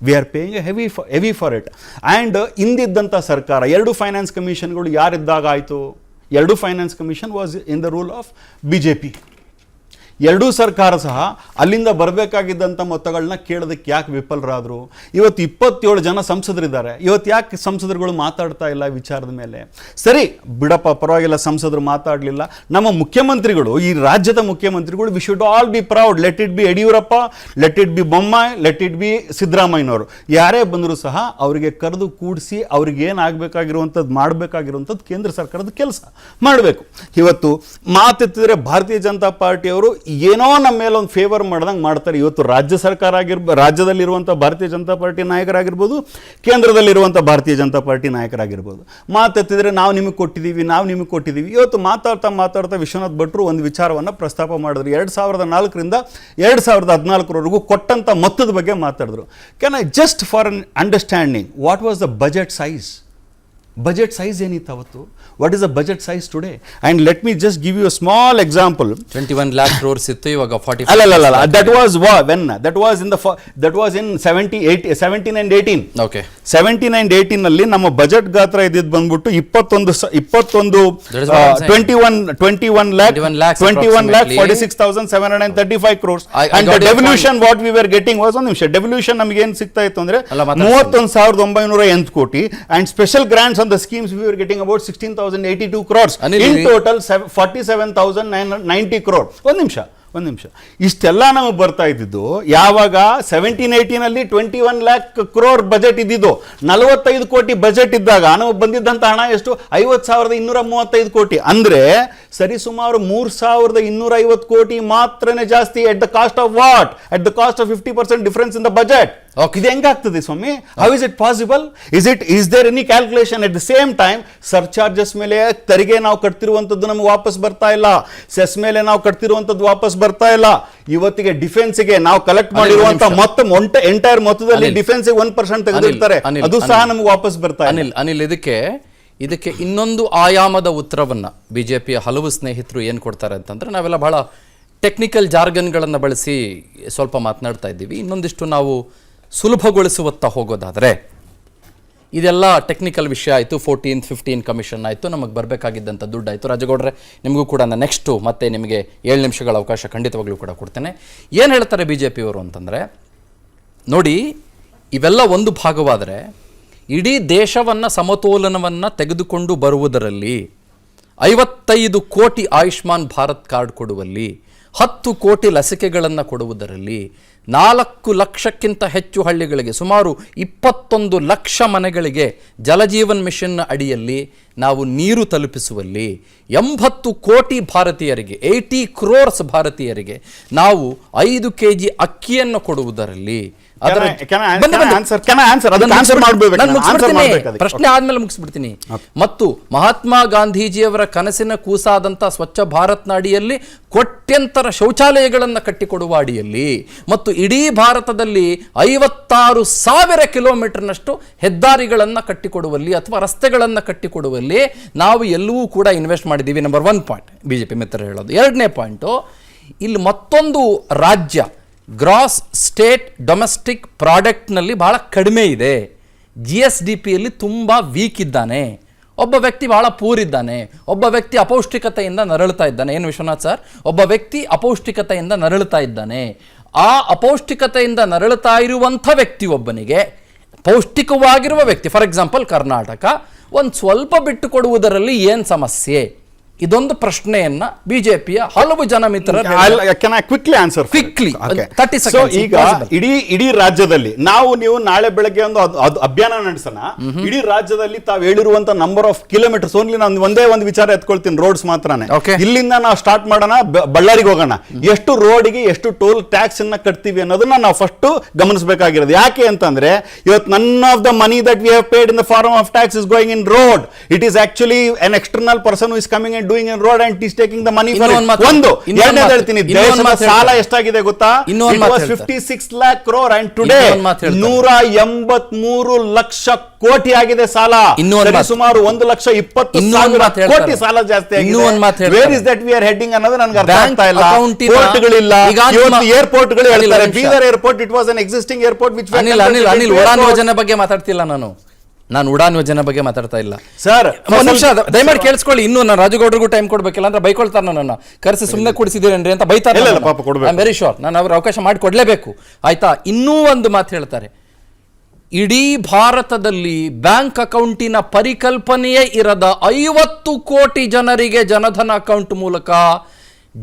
we are paying heavy heavy for it and ಇಂದಿದ್ದಂಥ ಸರ್ಕಾರ, ಎರಡು ಫೈನಾನ್ಸ್ ಕಮಿಷನ್ಗಳು ಯಾರಿದ್ದಾಗ ಆಯಿತು? ಎರಡು finance commission was in the rule of B J P ಎರಡೂ ಸರ್ಕಾರ ಸಹ ಅಲ್ಲಿಂದ ಬರಬೇಕಾಗಿದ್ದಂಥ ಮೊತ್ತಗಳನ್ನ ಕೇಳೋದಕ್ಕೆ ಯಾಕೆ ವಿಫಲರಾದರು? ಇವತ್ತು ಇಪ್ಪತ್ತೇಳು ಜನ ಸಂಸದರಿದ್ದಾರೆ. ಇವತ್ತು ಯಾಕೆ ಸಂಸದರುಗಳು ಮಾತಾಡ್ತಾ ಇಲ್ಲ ವಿಚಾರದ ಮೇಲೆ? ಸರಿ, ಬಿಡಪ್ಪ, ಪರವಾಗಿಲ್ಲ, ಸಂಸದರು ಮಾತಾಡಲಿಲ್ಲ. ನಮ್ಮ ಮುಖ್ಯಮಂತ್ರಿಗಳು, ಈ ರಾಜ್ಯದ ಮುಖ್ಯಮಂತ್ರಿಗಳು we should all be proud let it be Yediyurappa let it be Bommai let it be ಸಿದ್ದರಾಮಯ್ಯನವರು. ಯಾರೇ ಬಂದರೂ ಸಹ ಅವರಿಗೆ ಕರೆದು ಕೂಡಿಸಿ ಅವ್ರಿಗೆ ಏನಾಗಬೇಕಾಗಿರುವಂಥದ್ದು ಮಾಡಬೇಕಾಗಿರುವಂಥದ್ದು ಕೇಂದ್ರ ಸರ್ಕಾರದ ಕೆಲಸ. ಮಾಡಬೇಕು. ಇವತ್ತು ಮಾತೆತ್ತಿದ್ರೆ ಭಾರತೀಯ ಜನತಾ ಪಾರ್ಟಿಯವರು ಏನೋ ನಮ್ಮ ಮೇಲೆ ಒಂದು ಫೇವರ್ ಮಾಡ್ದಂಗೆ ಮಾಡ್ತಾರೆ. ಇವತ್ತು ರಾಜ್ಯ ಸರ್ಕಾರ ಆಗಿರ್ಬ ರಾಜ್ಯದಲ್ಲಿರುವಂಥ ಭಾರತೀಯ ಜನತಾ ಪಾರ್ಟಿ ನಾಯಕರಾಗಿರ್ಬೋದು ಕೇಂದ್ರದಲ್ಲಿರುವಂಥ ಭಾರತೀಯ ಜನತಾ ಪಾರ್ಟಿ ನಾಯಕರಾಗಿರ್ಬೋದು. ಮಾತೆತ್ತಿದ್ರೆ ನಾವು ನಿಮಗೆ ಕೊಟ್ಟಿದ್ದೀವಿ ನಾವು ನಿಮಗೆ ಕೊಟ್ಟಿದ್ದೀವಿ ಇವತ್ತು ಮಾತಾಡ್ತಾ ಮಾತಾಡ್ತಾ ವಿಶ್ವನಾಥ್ ಭಟ್ರು ಒಂದು ವಿಚಾರವನ್ನು ಪ್ರಸ್ತಾಪ ಮಾಡಿದ್ರು. ಎರಡು ಸಾವಿರದ ನಾಲ್ಕರಿಂದ ಎರಡು ಸಾವಿರದ ಹದಿನಾಲ್ಕರವರೆಗೂ ಕೊಟ್ಟಂಥ ಮೊತ್ತದ ಬಗ್ಗೆ ಮಾತಾಡಿದ್ರು. Can I just for un understanding what was the budget size budget size ಏನಿತ್ತು ಅವತ್ತು? What is the budget size today and let me just give you small example twenty one lakh crores ಇತ್ತು ಇವಾಗ ಫಾರ್ಟಿ ಅಲ್ಲ ಅಲ್ಲ ಅಲ್ಲ ದಟ್ ವಾಸ್ ವಾ when that was in the that was in seventy eighty seventeen and eighteen okay seventeen and eighteen ಅಲ್ಲಿ ನಮ್ಮ ಬಜೆಟ್ ಗಾತ್ರ ಇದ್ದಿದ್ದು ಬಂದ್ಬಿಟ್ಟು ಇಪ್ಪತ್ತೊಂದು ಇಪ್ಪತ್ತೊಂದು. Twenty one twenty one lakh 21 lakhs twenty one lakh. Forty six thousand seven hundred and thirty five crores and devolution what we were getting was ಒಂದು ನಿಮಿಷ ಡೆವಲ್ಯೂಷನ್ ನಮಗೆ ಏನು ಸಿಗ್ತಾ ಇತ್ತು ಅಂದ್ರೆ ಮೂವತ್ತೊಂದು ಸಾವಿರದ ಒಂಬೈನೂರ ಎಂಟು ಕೋಟಿ. And special grants on the schemes we were getting about sixteen thousand eighty two crores in total forty seven thousand nine ninety crore ಒಂದು ನಿಮಿಷ ಒಂದು ನಿಮಿಷ. ಇಷ್ಟೆಲ್ಲ ನಮಗೆ ಬರ್ತಾ ಇದ್ದಿದ್ದು ಯಾವಾಗ? Seventeen ಏಯ್ಟೀನಲ್ಲಿ twenty one lakh crore budget ಇದ್ದಿದ್ದು. ನಲವತ್ತೈದು ಕೋಟಿ ಬಜೆಟ್ ಇದ್ದಾಗ ನಮಗೆ ಬಂದಿದ್ದಂಥ ಹಣ ಎಷ್ಟು? ಐವತ್ತು ಸಾವಿರದ ಇನ್ನೂರ ಮೂವತ್ತೈದು ಕೋಟಿ. ಅಂದರೆ ಸರಿಸುಮಾರು ಮೂರು ಸಾವಿರದ ಇನ್ನೂರ ಐವತ್ತು ಕೋಟಿ ಮಾತ್ರನೇ ಜಾಸ್ತಿ at the cost of what at the cost of fifty percent difference in the budget Okay. ಇದು ಹೆಂಗಾಗ್ತದೆ ಸ್ವಾಮಿ? How is it possible is it is there any calculation at the same time surcharges ಮೇಲೆ ತೆರಿಗೆ ನಾವು ಕಟ್ತಿರುವಂಥದ್ದು ನಮಗೆ ವಾಪಸ್ ಬರ್ತಾ ಇಲ್ಲ. ಸೆಸ್ ಮೇಲೆ ನಾವು ಕಟ್ತಿರುವಂಥದ್ದು ವಾಪಸ್ ಬರ್ತಾ ಇಲ್ಲ. ಇವತ್ತಿಗೆ ಡಿಫೆನ್ಸ್ಗೆ ನಾವು ಕಲೆಕ್ಟ್ ಮಾಡಿರುವಂತ ಮೊತ್ತ ಎಂಟೈರ್ ಮೊತ್ತದಲ್ಲಿ. ಡಿಫೆನ್ಸ್ ಒನ್ ಪರ್ಸೆಂಟ್ ತೆಗೆದಿರ್ತಾರೆ. ಅದು ಸಹ ನಮಗೆ ವಾಪಸ್ ಬರ್ತಾ ಅನಿಲ್ ಅನಿಲ್ ಇದಕ್ಕೆ ಇದಕ್ಕೆ ಇನ್ನೊಂದು ಆಯಾಮದ ಉತ್ತರವನ್ನ ಬಿಜೆಪಿಯ ಹಲವು ಸ್ನೇಹಿತರು ಏನು ಕೊಡ್ತಾರೆ ಅಂತಂದ್ರೆ ನಾವೆಲ್ಲ ಬಹಳ ಟೆಕ್ನಿಕಲ್ ಜಾರ್ಗನ್ಗಳನ್ನು ಬಳಸಿ ಸ್ವಲ್ಪ ಮಾತನಾಡ್ತಾ ಇದ್ದೀವಿ. ಇನ್ನೊಂದಿಷ್ಟು ನಾವು ಸುಲಭಗೊಳಿಸುವತ್ತ ಹೋಗೋದಾದರೆ, ಇದೆಲ್ಲ ಟೆಕ್ನಿಕಲ್ ವಿಷಯ ಆಯಿತು ಫೋರ್ಟೀನ್ ಫಿಫ್ಟೀನ್ ಕಮಿಷನ್ ಆಯಿತು, ನಮಗೆ ಬರಬೇಕಾಗಿದ್ದಂಥ ದುಡ್ಡು ಆಯಿತು ರಾಜಗೌಡ್ರೆ, ನಿಮಗೂ ಕೂಡ ನಾನು ನೆಕ್ಸ್ಟು ಮತ್ತೆ ನಿಮಗೆ ಏಳು ನಿಮಿಷಗಳ ಅವಕಾಶ ಖಂಡಿತವಾಗ್ಲೂ ಕೂಡ ಕೊಡ್ತೇನೆ. ಏನು ಹೇಳ್ತಾರೆ ಬಿ ಜೆ ಪಿಯವರು ಅಂತಂದರೆ, ನೋಡಿ, ಇವೆಲ್ಲ ಒಂದು ಭಾಗವಾದರೆ, ಇಡೀ ದೇಶವನ್ನು ಸಮತೋಲನವನ್ನು ತೆಗೆದುಕೊಂಡು ಬರುವುದರಲ್ಲಿ, ಐವತ್ತೈದು ಕೋಟಿ ಆಯುಷ್ಮಾನ್ ಭಾರತ್ ಕಾರ್ಡ್ ಕೊಡುವಲ್ಲಿ ಹತ್ತು ಕೋಟಿ ಲಸಿಕೆಗಳನ್ನು ಕೊಡುವುದರಲ್ಲಿ ನಾಲ್ಕು ಲಕ್ಷಕ್ಕಿಂತ ಹೆಚ್ಚು ಹಳ್ಳಿಗಳಿಗೆ, ಸುಮಾರು ಇಪ್ಪತ್ತೊಂದು ಲಕ್ಷ ಮನೆಗಳಿಗೆ ಜಲಜೀವನ್ ಮಿಷನ್ ಅಡಿಯಲ್ಲಿ ನಾವು ನೀರು ತಲುಪಿಸುವಲ್ಲಿ ಎಂಬತ್ತು ಕೋಟಿ ಭಾರತೀಯರಿಗೆ, ಏಯ್ಟಿ ಕ್ರೋರ್ಸ್ ಭಾರತೀಯರಿಗೆ ನಾವು ಐದು ಕೆ ಜಿ ಅಕ್ಕಿಯನ್ನು ಕೊಡುವುದರಲ್ಲಿ ಪ್ರಶ್ನೆ ಆದ್ಮೇಲೆ ಮುಗಿಸ್ಬಿಡ್ತೀನಿ. ಮತ್ತು ಮಹಾತ್ಮ ಗಾಂಧೀಜಿಯವರ ಕನಸಿನ ಕೂಸಾದಂತ ಸ್ವಚ್ಛ ಭಾರತ್ ನಾಡಿಯಲ್ಲಿ ಕೋಟ್ಯಂತರ ಶೌಚಾಲಯಗಳನ್ನು ಕಟ್ಟಿಕೊಡುವ ಅಡಿಯಲ್ಲಿ ಮತ್ತು ಇಡೀ ಭಾರತದಲ್ಲಿ ಐವತ್ತಾರು ಸಾವಿರ ಕಿಲೋಮೀಟರ್ನಷ್ಟು ಹೆದ್ದಾರಿಗಳನ್ನು ಕಟ್ಟಿಕೊಡುವಲ್ಲಿ ಅಥವಾ ರಸ್ತೆಗಳನ್ನು ಕಟ್ಟಿಕೊಡುವಲ್ಲಿ ನಾವು ಎಲ್ಲವೂ ಕೂಡ ಇನ್ವೆಸ್ಟ್ ಮಾಡಿದ್ದೀವಿ. ನಂಬರ್ ಒನ್ ಪಾಯಿಂಟ್ ಬಿಜೆಪಿ ಮಿತ್ರ ಹೇಳೋದು. ಎರಡನೇ ಪಾಯಿಂಟು ಇಲ್ಲಿ ಮತ್ತೊಂದು ರಾಜ್ಯ ಗ್ರಾಸ್ ಸ್ಟೇಟ್ ಡೊಮೆಸ್ಟಿಕ್ ಪ್ರಾಡಕ್ಟ್ನಲ್ಲಿ ಭಾಳ ಕಡಿಮೆ ಇದೆ. ಜಿ ಎಸ್ ಡಿ ಪಿಯಲ್ಲಿ ತುಂಬ ವೀಕ್ ಇದ್ದಾನೆ. ಒಬ್ಬ ವ್ಯಕ್ತಿ ಭಾಳ ಪೂರ್ ಇದ್ದಾನೆ. ಒಬ್ಬ ವ್ಯಕ್ತಿ ಅಪೌಷ್ಟಿಕತೆಯಿಂದ ನರಳುತ್ತಾ ಇದ್ದಾನೆ. ಏನು ವಿಶ್ವನಾಥ್ ಸರ್ ಒಬ್ಬ ವ್ಯಕ್ತಿ ಅಪೌಷ್ಟಿಕತೆಯಿಂದ ನರಳುತ್ತಾ ಇದ್ದಾನೆ. ಆ ಅಪೌಷ್ಟಿಕತೆಯಿಂದ ನರಳುತ್ತಾ ಇರುವಂಥ ವ್ಯಕ್ತಿ ಒಬ್ಬನಿಗೆ ಪೌಷ್ಟಿಕವಾಗಿರುವ ವ್ಯಕ್ತಿ ಫಾರ್ ಎಕ್ಸಾಂಪಲ್ ಕರ್ನಾಟಕ, ಒಂದು ಸ್ವಲ್ಪ ಬಿಟ್ಟು ಕೊಡುವುದರಲ್ಲಿ ಏನು ಸಮಸ್ಯೆ? ಇದೊಂದು ಪ್ರಶ್ನೆಯನ್ನ ಬಿಜೆಪಿಯ ಹಲವು ಜನ quickly answer quickly thirty 30 so seconds, ಈಗ. ಇಡೀ ಇಡೀ ರಾಜ್ಯದಲ್ಲಿ ನಾವು ನೀವು ನಾಳೆ ಬೆಳಗ್ಗೆ ಒಂದು ಅಭಿಯಾನ ನಡೆಸೋಣ. ಇಡೀ ರಾಜ್ಯದಲ್ಲಿ ತಾವು ಹೇಳಿರುವಂತ ನಂಬರ್ ಆಫ್ ಕಿಲೋಮೀಟರ್ಸ್ ಓನ್ಲಿ ನಾನು ಒಂದೇ ಒಂದು ವಿಚಾರ ಎತ್ಕೊಳ್ತೀನಿ ರೋಡ್ಸ್ ಮಾತ್ರನೇ. ಇಲ್ಲಿಂದ ನಾವು ಸ್ಟಾರ್ಟ್ ಮಾಡೋಣ ಬಳ್ಳಾರಿಗೆ ಹೋಗೋಣ. ಎಷ್ಟು ರೋಡಿಗೆ ಎಷ್ಟು ಟೋಲ್ ಟ್ಯಾಕ್ಸ್ ಅನ್ನ ಕಟ್ತೀವಿ ಅನ್ನೋದನ್ನ ನಾವು ಫಸ್ಟ್ ಗಮನಿಸಬೇಕಾಗಿರೋದು. ಯಾಕೆ ಅಂತಂದ್ರೆ ಇವತ್ತು none of the money that we have paid in the form of tax is going in road it is actually an external person is coming and doing in road and is taking the money for ಒಂದ್ ಎರಡನೇ ಎರಡನೇದು ಹೇಳ್ತೀನಿ ದೇಶದ ಸಾಲ. ಎಷ್ಟಾಗಿದೆ ಗೊತ್ತಾ. Fifty six lakh crore and today. ನೂರ ಎಂಬತ್ಮೂರು ಲಕ್ಷ ಕೋಟಿ ಆಗಿದೆ ಸಾಲ ಇನ್ನೂ. ಸುಮಾರು ಒಂದು ಲಕ್ಷ ಇಪ್ಪತ್ತು. ಕೋಟಿ ಸಾಲ ಜಾಸ್ತಿ ಇನ್ನೂ ಒಂದ್ ಮಾತು ಆಗಿದೆ. Where is that we are heading ಅನ್ನೋದು ನನಗೆ ಅರ್ಥ ಆಗ್ತಾ ಇಲ್ಲ ಪೋರ್ಟ್ಗಳಿಲ್ಲ ಇವತ್ತು ಏರ್ಪೋರ್ಟ್ಗಳು ಅನಿಲ್, ಹೇಳ್ತಾರೆ Bidar airport it was an existing airport which Anil Anil Anil Udan ಯೋಜನೆ ಬಗ್ಗೆ ಮಾತಾಡ್ತಿಲ್ಲ ನಾನು ನಾನು ಉಡಾನ್ ಯೋಜನೆ ಬಗ್ಗೆ ಮಾತಾಡ್ತಾ ಇಲ್ಲ. ಸರ್ ಒಂದ್ ನಿಮಿಷ ಅದ- ದಯಮಾಡಿ ಕೇಳಿಸ್ಕೊಳ್ಳಿ ಇನ್ನು ನಾನು ರಾಜಗೌಡರಿಗೂ ಟೈಮ್ ಕೊಡ್ಬೇಕಿಲ್ಲ ಅಂದ್ರೆ ಬೈಕೊಳ್ತಾರೆ ನನ್ನ ಕರೆಸಿ ಸುಮ್ಮನೆ ಕೂಡಿಸಿದ್ದೀರೇನ್ರಿ ಅಂತ ಬೈತಾರೆ ಇಲ್ಲ, ಇಲ್ಲ, ಪಾಪ ಕೊಡ್ಬೇಕು. ವೆರಿ ಶೋರ್ ನಾನು ಅವ್ರ ಅವಕಾಶ ಮಾಡಿಕೊಡ್ಲೇಬೇಕು. ಆಯ್ತಾ? ಇನ್ನೂ ಒಂದು ಮಾತು ಹೇಳ್ತಾರೆ. ಇಡೀ ಭಾರತದಲ್ಲಿ ಬ್ಯಾಂಕ್ ಅಕೌಂಟಿನ ಪರಿಕಲ್ಪನೆಯೇ ಇರದ ಐವತ್ತು ಕೋಟಿ ಜನರಿಗೆ ಜನಧನ ಅಕೌಂಟ್ ಮೂಲಕ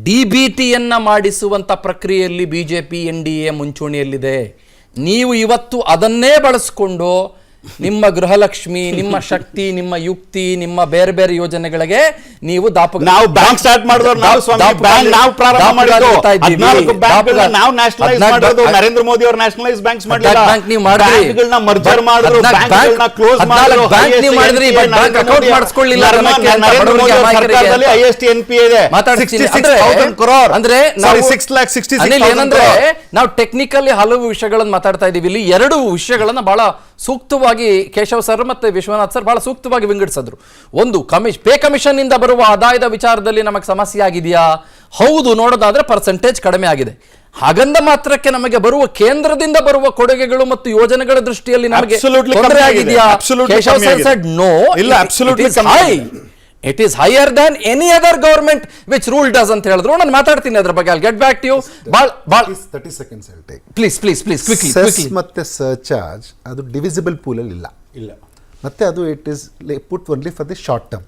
ಡಿ ಬಿ ಟಿಯನ್ನ ಮಾಡಿಸುವಂತ ಪ್ರಕ್ರಿಯೆಯಲ್ಲಿ ಬಿಜೆಪಿ ಎನ್ ಡಿ ಎ ಮುಂಚೂಣಿಯಲ್ಲಿದೆ. ನೀವು ಇವತ್ತು ಅದನ್ನೇ ಬಳಸ್ಕೊಂಡು ನಿಮ್ಮ ಗೃಹಲಕ್ಷ್ಮಿ ನಿಮ್ಮ ಶಕ್ತಿ ನಿಮ್ಮ ಯುಕ್ತಿ ನಿಮ್ಮ ಬೇರೆ ಬೇರೆ ಯೋಜನೆಗಳಿಗೆ ನೀವು ದಾಪ ನಾವು ಬ್ಯಾಂಕ್ ಸ್ಟಾರ್ಟ್ ಮಾಡಿದ್ರು ನಾವು ಸ್ವಾಮಿ ಬ್ಯಾಂಕ್ ನಾವು ಪ್ರಾರಂಭ ಮಾಡಿದ್ದು ಇಡ್ತಾ ಇದ್ದೀವಿ. ಹದಿನಾಲ್ಕು ಬ್ಯಾಂಕ್ ನಾವು ನ್ಯಾಷನಲೈಸ್ ಮಾಡಿದ್ರು ಮಾಡೋದು ನರೇಂದ್ರ ಮೋದಿ ಅವರು ನ್ಯಾಷನಲೈಸ್ ಬ್ಯಾಂಕ್ಸ್ ಮಾಡಲಿಲ್ಲ ಬ್ಯಾಂಕ್ ನೀವು ಮಾಡಿದ್ರಿ. ಬ್ಯಾಂಕ್ಗಳನ್ನ ಮರ್ಜರ್ ಮಾಡಿದ್ರು ಬ್ಯಾಂಕ್ಗಳನ್ನ ಕ್ಲೋಸ್ ಮಾಡಿದ್ರು ಬ್ಯಾಂಕ್ ನೀವು ಮಾಡಿದ್ರಿ, ಬಟ್ ಬ್ಯಾಂಕ್ account ಮಾಡಿಸ್ಕೊಳ್ಳಿಲ್ಲ ನರೇಂದ್ರ ಮೋದಿ ಸರ್ಕಾರದಲ್ಲಿ ಅಂತ. ಎನ್ಪಿಎ ಇದೆ ಮಾತಾಡ್ತೀನಿ. 66,000 ಅಂದ್ರೆ- crore. ಅಂದ್ರೆ Sorry, ನಾವು- 6 lakh 66,000 ಅನಿಲ್, ಏನಂದ್ರೆ ನಾವು ಟೆಕ್ನಿಕಲಿ ಹಲವು ವಿಷಯಗಳನ್ನು ಮಾತಾಡ್ತಾ ಇದೀವಿ ಇಲ್ಲಿ ಎರಡು ವಿಷಯಗಳನ್ನ ಬಹಳ ಸೂಕ್ತವಾಗಿ ಕೇಶವ್ ಸರ್ ಮತ್ತೆ ವಿಶ್ವನಾಥ್ ಸರ್ ಬಹಳ ಸೂಕ್ತವಾಗಿ ವಿಂಗಡಿಸಿದ್ರು. ಒಂದು ಕಮಿಷ್ ಪೇ ಕಮಿಷನ್ ಇಂದ ಬರುವ ಆದಾಯದ ವಿಚಾರದಲ್ಲಿ ನಮಗೆ ಸಮಸ್ಯೆ ಆಗಿದೆಯಾ? ಹೌದು ನೋಡೋದಾದ್ರೆ ಪರ್ಸೆಂಟೇಜ್ ಕಡಿಮೆ ಆಗಿದೆ. ಹಾಗಂದ ಮಾತ್ರಕ್ಕೆ ನಮಗೆ ಬರುವ ಕೇಂದ್ರದಿಂದ ಬರುವ ಕೊಡುಗೆಗಳು ಮತ್ತು ಯೋಜನೆಗಳ ದೃಷ್ಟಿಯಲ್ಲಿ ನಮಗೆ ತೊಂದರೆ ಆಗಿದೆಯಾ? ಕೇಶವ್ ಸರ್ ಸೆಡ್ ನೋ ಇಲ್ಲ, it is higher than any other government which rule does ಅಂತ ಹೇಳಿದ್ರು. ನಾನು ಮಾತಾಡ್ತೀನಿ ಅದ್ರ ಬಗ್ಗೆ. ಗೆಟ್ ಬ್ಯಾಕ್ ಟು ಯು ಬಾಳ್ ಬಾಳ್ thirty seconds take please please please quickly quickly ಮತ್ತೆ ಸರ್ಚಾರ್ಜ್ ಅದು ಡಿವಿಸಿಬಲ್ ಪೂಲಲ್ಲಿ ಇಲ್ಲ. ಇಲ್ಲ. ಮತ್ತೆ ಅದು it is put only for the short term